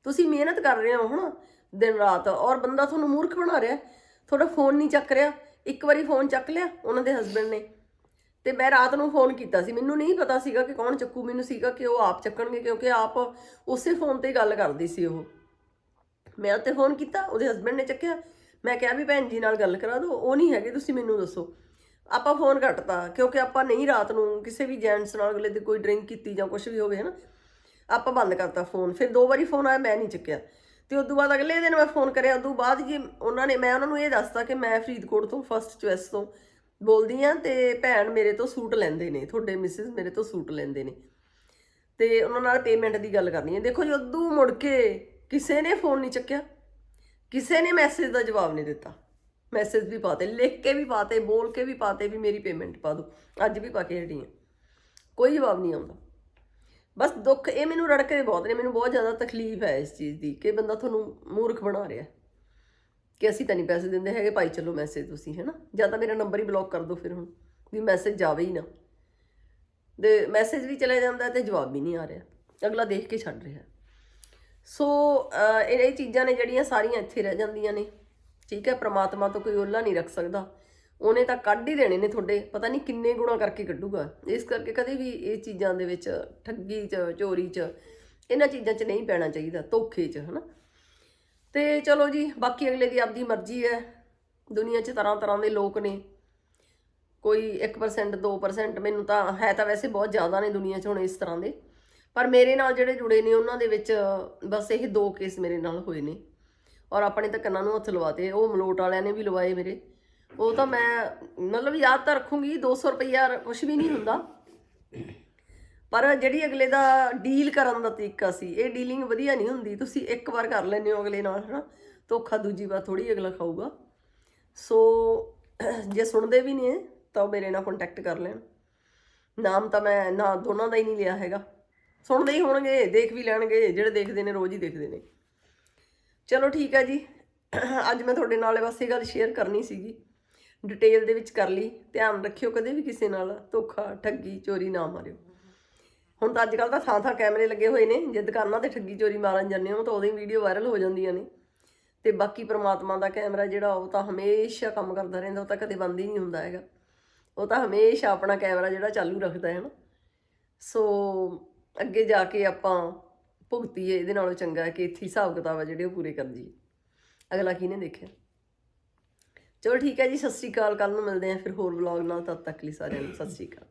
ਤੁਸੀਂ ਮਿਹਨਤ ਕਰ ਰਹੇ ਹੋ ਹੁਣ ਦਿਨ ਰਾਤ ਔਰ ਬੰਦਾ ਤੁਹਾਨੂੰ ਮੂਰਖ ਬਣਾ ਰਿਹਾ ਤੁਹਾਡਾ ਫੋਨ ਨਹੀਂ ਚੱਕ ਰਿਹਾ। ਇੱਕ ਵਾਰੀ ਫੋਨ ਚੱਕ ਲਿਆ ਉਹਨਾਂ ਦੇ ਹਸਬੰਡ ਨੇ। ਤੇ ਮੈਂ ਰਾਤ ਨੂੰ ਫੋਨ ਕੀਤਾ ਸੀ। ਮੈਨੂੰ ਨਹੀਂ ਪਤਾ ਸੀਗਾ ਕਿ ਕੌਣ ਚੱਕੂ। ਮੈਨੂੰ ਸੀਗਾ ਕਿ ਉਹ ਆਪ ਚੱਕਣਗੇ ਕਿਉਂਕਿ ਆਪ ਉਸੇ ਫੋਨ ਤੇ ਗੱਲ ਕਰਦੀ ਸੀ ਉਹ। ਮੈਂ ਉੱਤੇ ਫੋਨ ਕੀਤਾ, ਉਹਦੇ ਹਸਬੰਡ ਨੇ ਚੱਕਿਆ। ਮੈਂ ਕਿਹਾ ਵੀ ਭੈਣ ਜੀ ਨਾਲ ਗੱਲ ਕਰਾ ਦਿਓ। ਉਹ ਨਹੀਂ ਹੈਗੇ, ਤੁਸੀਂ ਮੈਨੂੰ ਦੱਸੋ। ਆਪਾਂ ਫੋਨ ਕੱਟਤਾ, ਕਿਉਂਕਿ ਆਪਾਂ ਨਹੀਂ ਰਾਤ ਨੂੰ ਕਿਸੇ ਵੀ ਜੈਂਟਸ ਨਾਲ ਅਗਲੇ ਦੀ ਕੋਈ ਡਰਿੰਕ ਕੀਤੀ ਜਾਂ ਕੁਝ ਵੀ ਹੋਵੇ ਹਨਾ, ਆਪਾਂ ਬੰਦ ਕਰਤਾ ਫੋਨ ਫਿਰ ਦੋ ਵਾਰੀ ਫੋਨ ਆਇਆ, ਮੈਂ ਨਹੀਂ ਚੱਕਿਆ। ਤੇ ਉਸ ਤੋਂ ਬਾਅਦ ਅਗਲੇ ਦਿਨ ਮੈਂ ਫੋਨ ਕਰਿਆ, ਉਸ ਤੋਂ ਬਾਅਦ ਜੀ ਉਹਨਾਂ ਨੇ, ਮੈਂ ਉਹਨਾਂ ਨੂੰ ਇਹ ਦੱਸਤਾ ਕਿ ਮੈਂ ਫਰੀਦਕੋਟ ਤੋਂ ਫਸਟ ਚੁਆਇਸ ਤੋਂ ਬੋਲਦੀ ਆ ਤੇ ਭੈਣ ਮੇਰੇ ਤੋਂ ਸੂਟ ਲੈਂਦੇ ਨੇ, ਤੁਹਾਡੇ ਮਿਸਿਸ ਮੇਰੇ ਤੋਂ ਸੂਟ ਲੈਂਦੇ ਨੇ। ਤੇ ਉਹਨਾਂ ਨਾਲ ਪੇਮੈਂਟ ਦੀ ਗੱਲ ਕਰਨੀ ਹੈ। ਦੇਖੋ ਜੀ, ਉਦੋਂ ਮੁੜ ਕੇ ਕਿਸੇ ਨੇ ਫੋਨ ਨਹੀਂ ਚੱਕਿਆ, ਕਿਸੇ ਨੇ ਮੈਸੇਜ ਦਾ ਜਵਾਬ ਨਹੀਂ ਦਿੱਤਾ। ਮੈਸੇਜ ਵੀ ਪਾਤੇ ਲਿਖ ਕੇ ਵੀ ਪਾਤੇ ਬੋਲ ਕੇ ਵੀ ਪਾਤੇ ਵੀ ਮੇਰੀ ਪੇਮੈਂਟ ਪਾ ਦਿਓ ਅੱਜ ਵੀ ਪਾ ਕੇ ਹਟੀ ਹਾਂ ਕੋਈ ਜਵਾਬ ਨਹੀਂ ਆਉਂਦਾ। ਬਸ ਦੁੱਖ, ਇਹ ਮੈਨੂੰ ਰੜਕਦੇ ਬਹੁਤ ਨੇ, ਮੈਨੂੰ ਬਹੁਤ ਜ਼ਿਆਦਾ ਤਕਲੀਫ ਹੈ ਇਸ ਚੀਜ਼ ਦੀ ਕਿ ਬੰਦਾ ਤੁਹਾਨੂੰ ਮੂਰਖ ਬਣਾ ਰਿਹਾ ਕਿ ਅਸੀਂ ਤਾਂ ਨਹੀਂ ਪੈਸੇ ਦਿੰਦੇ ਹੈਗੇ, ਭਾਈ ਚਲੋ ਮੈਸੇਜ ਤੁਸੀਂ ਹੈ ਨਾ ਜਾਂ ਤਾਂ ਮੇਰਾ ਨੰਬਰ ਹੀ ਬਲੌਕ ਕਰ ਦਿਓ ਫਿਰ ਹੁਣ, ਵੀ ਮੈਸੇਜ ਜਾਵੇ ਹੀ ਨਾ। ਦੇ ਮੈਸੇਜ ਵੀ ਚਲੇ ਜਾਂਦਾ ਤੇ ਜਵਾਬ ਵੀ ਨਹੀਂ ਆ ਰਿਹਾ। ਅਗਲਾ ਦੇਖ ਕੇ ਛੱਡ ਰਿਹਾ। ਸੋ ਇਹ ਚੀਜ਼ਾਂ ਨੇ ਜਿਹੜੀਆਂ ਸਾਰੀਆਂ ਇੱਥੇ ਰਹਿ ਜਾਂਦੀਆਂ ਨੇ। ਠੀਕ ਹੈ, ਪ੍ਰਮਾਤਮਾ ਤੋਂ ਕੋਈ ਓਲਾ ਨਹੀਂ ਰੱਖ ਸਕਦਾ। ਉਹਨੇ ਤਾਂ ਕੱਢ ਹੀ ਦੇਣੇ ਨੇ ਤੁਹਾਡੇ, ਪਤਾ ਨਹੀਂ ਕਿੰਨੇ ਗੁਣਾ ਕਰਕੇ ਕੱਢੂਗਾ। ਇਸ ਕਰਕੇ ਕਦੇ ਵੀ ਇਹ ਚੀਜ਼ਾਂ ਦੇ ਵਿੱਚ ਠੱਗੀ 'ਚ ਚੋਰੀ 'ਚ, ਇਹਨਾਂ ਚੀਜ਼ਾਂ 'ਚ ਨਹੀਂ ਪੈਣਾ ਚਾਹੀਦਾ, ਧੋਖੇ 'ਚ, ਹਨਾ। ਤੇ ਚਲੋ ਜੀ, ਬਾਕੀ ਅਗਲੇ ਦੀ ਆਪਦੀ ਮਰਜ਼ੀ ਹੈ। ਦੁਨੀਆ 'ਚ ਤਰ੍ਹਾਂ ਤਰ੍ਹਾਂ ਦੇ ਲੋਕ ਨੇ। ਕੋਈ 1% 2% ਮੈਨੂੰ ਤਾਂ ਹੈ ਤਾਂ ਵੈਸੇ ਬਹੁਤ ਜ਼ਿਆਦਾ ਨੇ ਦੁਨੀਆ 'ਚ ਹੁਣ ਇਸ ਤਰ੍ਹਾਂ ਦੇ। ਪਰ ਮੇਰੇ ਨਾਲ ਜਿਹੜੇ ਜੁੜੇ ਨੇ, ਉਹਨਾਂ ਦੇ ਵਿੱਚ ਬਸ ਇਹ ਦੋ ਕੇਸ ਮੇਰੇ ਨਾਲ ਹੋਏ ਨੇ। ਔਰ ਆਪਣੇ ਤਾਂ ਕੰਨਾਂ ਨੂੰ ਹੱਥ ਲਵਾਤੇ, ਉਹ ਮਲੋਟ ਵਾਲਿਆਂ ਨੇ ਵੀ ਲਵਾਏ ਮੇਰੇ। ਉਹ ਤਾਂ ਮੈਂ, ਮਤਲਬ ਯਾਦ ਤਾਂ ਰੱਖੂੰਗੀ 200 ਰੁਪਈਆ ਕੁਝ ਵੀ ਨਹੀਂ ਹੁੰਦਾ। ਪਰ ਜਿਹੜੀ ਅਗਲੇ ਦਾ ਡੀਲ ਕਰਨ ਦਾ ਤਰੀਕਾ ਸੀ, ਇਹ ਡੀਲਿੰਗ ਵਧੀਆ ਨਹੀਂ ਹੁੰਦੀ। ਤੁਸੀਂ ਇੱਕ ਵਾਰ ਕਰ ਲੈਂਦੇ ਹੋ ਅਗਲੇ ਨਾਲ, ਹਨਾ? ਧੋਖਾ ਦੂਜੀ ਵਾਰ ਥੋੜੀ ਅਗਲਾ ਖਾਊਗਾ। ਸੋ, ਜੇ ਸੁਣਦੇ ਵੀ ਨੇ ਤਾਂ ਉਹ ਮੇਰੇ ਨਾਲ ਕੰਟੈਕਟ ਕਰ ਲੈਣ। ਨਾਮ ਤਾਂ ਮੈਂ, ਨਾ ਦੋਨਾਂ ਦਾ ਹੀ ਨਹੀਂ ਲਿਆ ਹੈਗਾ। ਸੁਣਦੇ ਹੀ ਹੋਣਗੇ, ਦੇਖ ਵੀ ਲੈਣਗੇ, ਜਿਹੜੇ ਦੇਖਦੇ ਨੇ ਰੋਜ਼ ਹੀ ਦੇਖਦੇ ਨੇ। ਚਲੋ ਠੀਕ ਹੈ ਜੀ। ਅੱਜ ਮੈਂ ਤੁਹਾਡੇ ਨਾਲ ਬਸ ਇਹ ਗੱਲ ਸ਼ੇਅਰ ਕਰਨੀ ਸੀਗੀ। ਡਿਟੇਲ ਦੇ ਵਿੱਚ ਕਰ ਲਈ। ਧਿਆਨ ਰੱਖਿਓ ਕਦੇ ਵੀ ਕਿਸੇ ਨਾਲ ਧੋਖਾ, ਠੱਗੀ, ਚੋਰੀ ਨਾ ਮਾਰਿਓ। ਹੁਣ ਤਾਂ ਅੱਜ ਕੱਲ ਤਾਂ ਥਾਂ ਥਾਂ ਕੈਮਰੇ ਲੱਗੇ ਹੋਏ ਨੇ। ਜੇ ਦੁਕਾਨਾਂ ਤੇ ਠੱਗੀ, ਚੋਰੀ ਮਾਰਨ ਜਾਂਦੇ ਹੋ ਤਾਂ ਉਹਦੀ ਵੀਡੀਓ ਵਾਇਰਲ ਹੋ ਜਾਂਦੀਆਂ ਨੇ। ਤੇ ਬਾਕੀ ਪ੍ਰਮਾਤਮਾ ਦਾ ਕੈਮਰਾ ਜਿਹੜਾ ਉਹ ਤਾਂ ਹਮੇਸ਼ਾ ਕੰਮ ਕਰਦਾ ਰਹਿੰਦਾ। ਉਹ ਤਾਂ ਕਦੇ ਬੰਦ ਹੀ ਨਹੀਂ ਹੁੰਦਾ ਹੈਗਾ। ਉਹ ਤਾਂ ਹਮੇਸ਼ਾ ਆਪਣਾ ਕੈਮਰਾ ਜਿਹੜਾ ਚਾਲੂ ਰੱਖਦਾ ਹੈ ਨਾ। ਸੋ ਅੱਗੇ ਜਾ ਕੇ ਆਪਾਂ ਭੁਗਤੀਏ ਇਹਦੇ ਨਾਲੋਂ ਚੰਗਾ ਹੈ ਕਿ ਇੱਥੇ ਹੀ ਹਿਸਾਬ ਕਿਤਾਬ ਆ ਜਿਹੜੇ ਉਹ ਪੂਰੇ ਕਰ ਜੀ। ਅਗਲਾ ਕਿਹਨੇ ਦੇਖਿਆ? ਚਲੋ ਠੀਕ ਹੈ ਜੀ, ਸਤਿ ਸ਼੍ਰੀ ਅਕਾਲ ਕੱਲ ਨੂੰ ਮਿਲਦੇ ਆਂ ਫਿਰ ਹੋਰ ਵਲੌਗ ਨਾਲ, ਤਦ ਤੱਕ ਲਈ ਸਾਰਿਆਂ ਨੂੰ ਸਤਿ ਸ਼੍ਰੀ ਅਕਾਲ।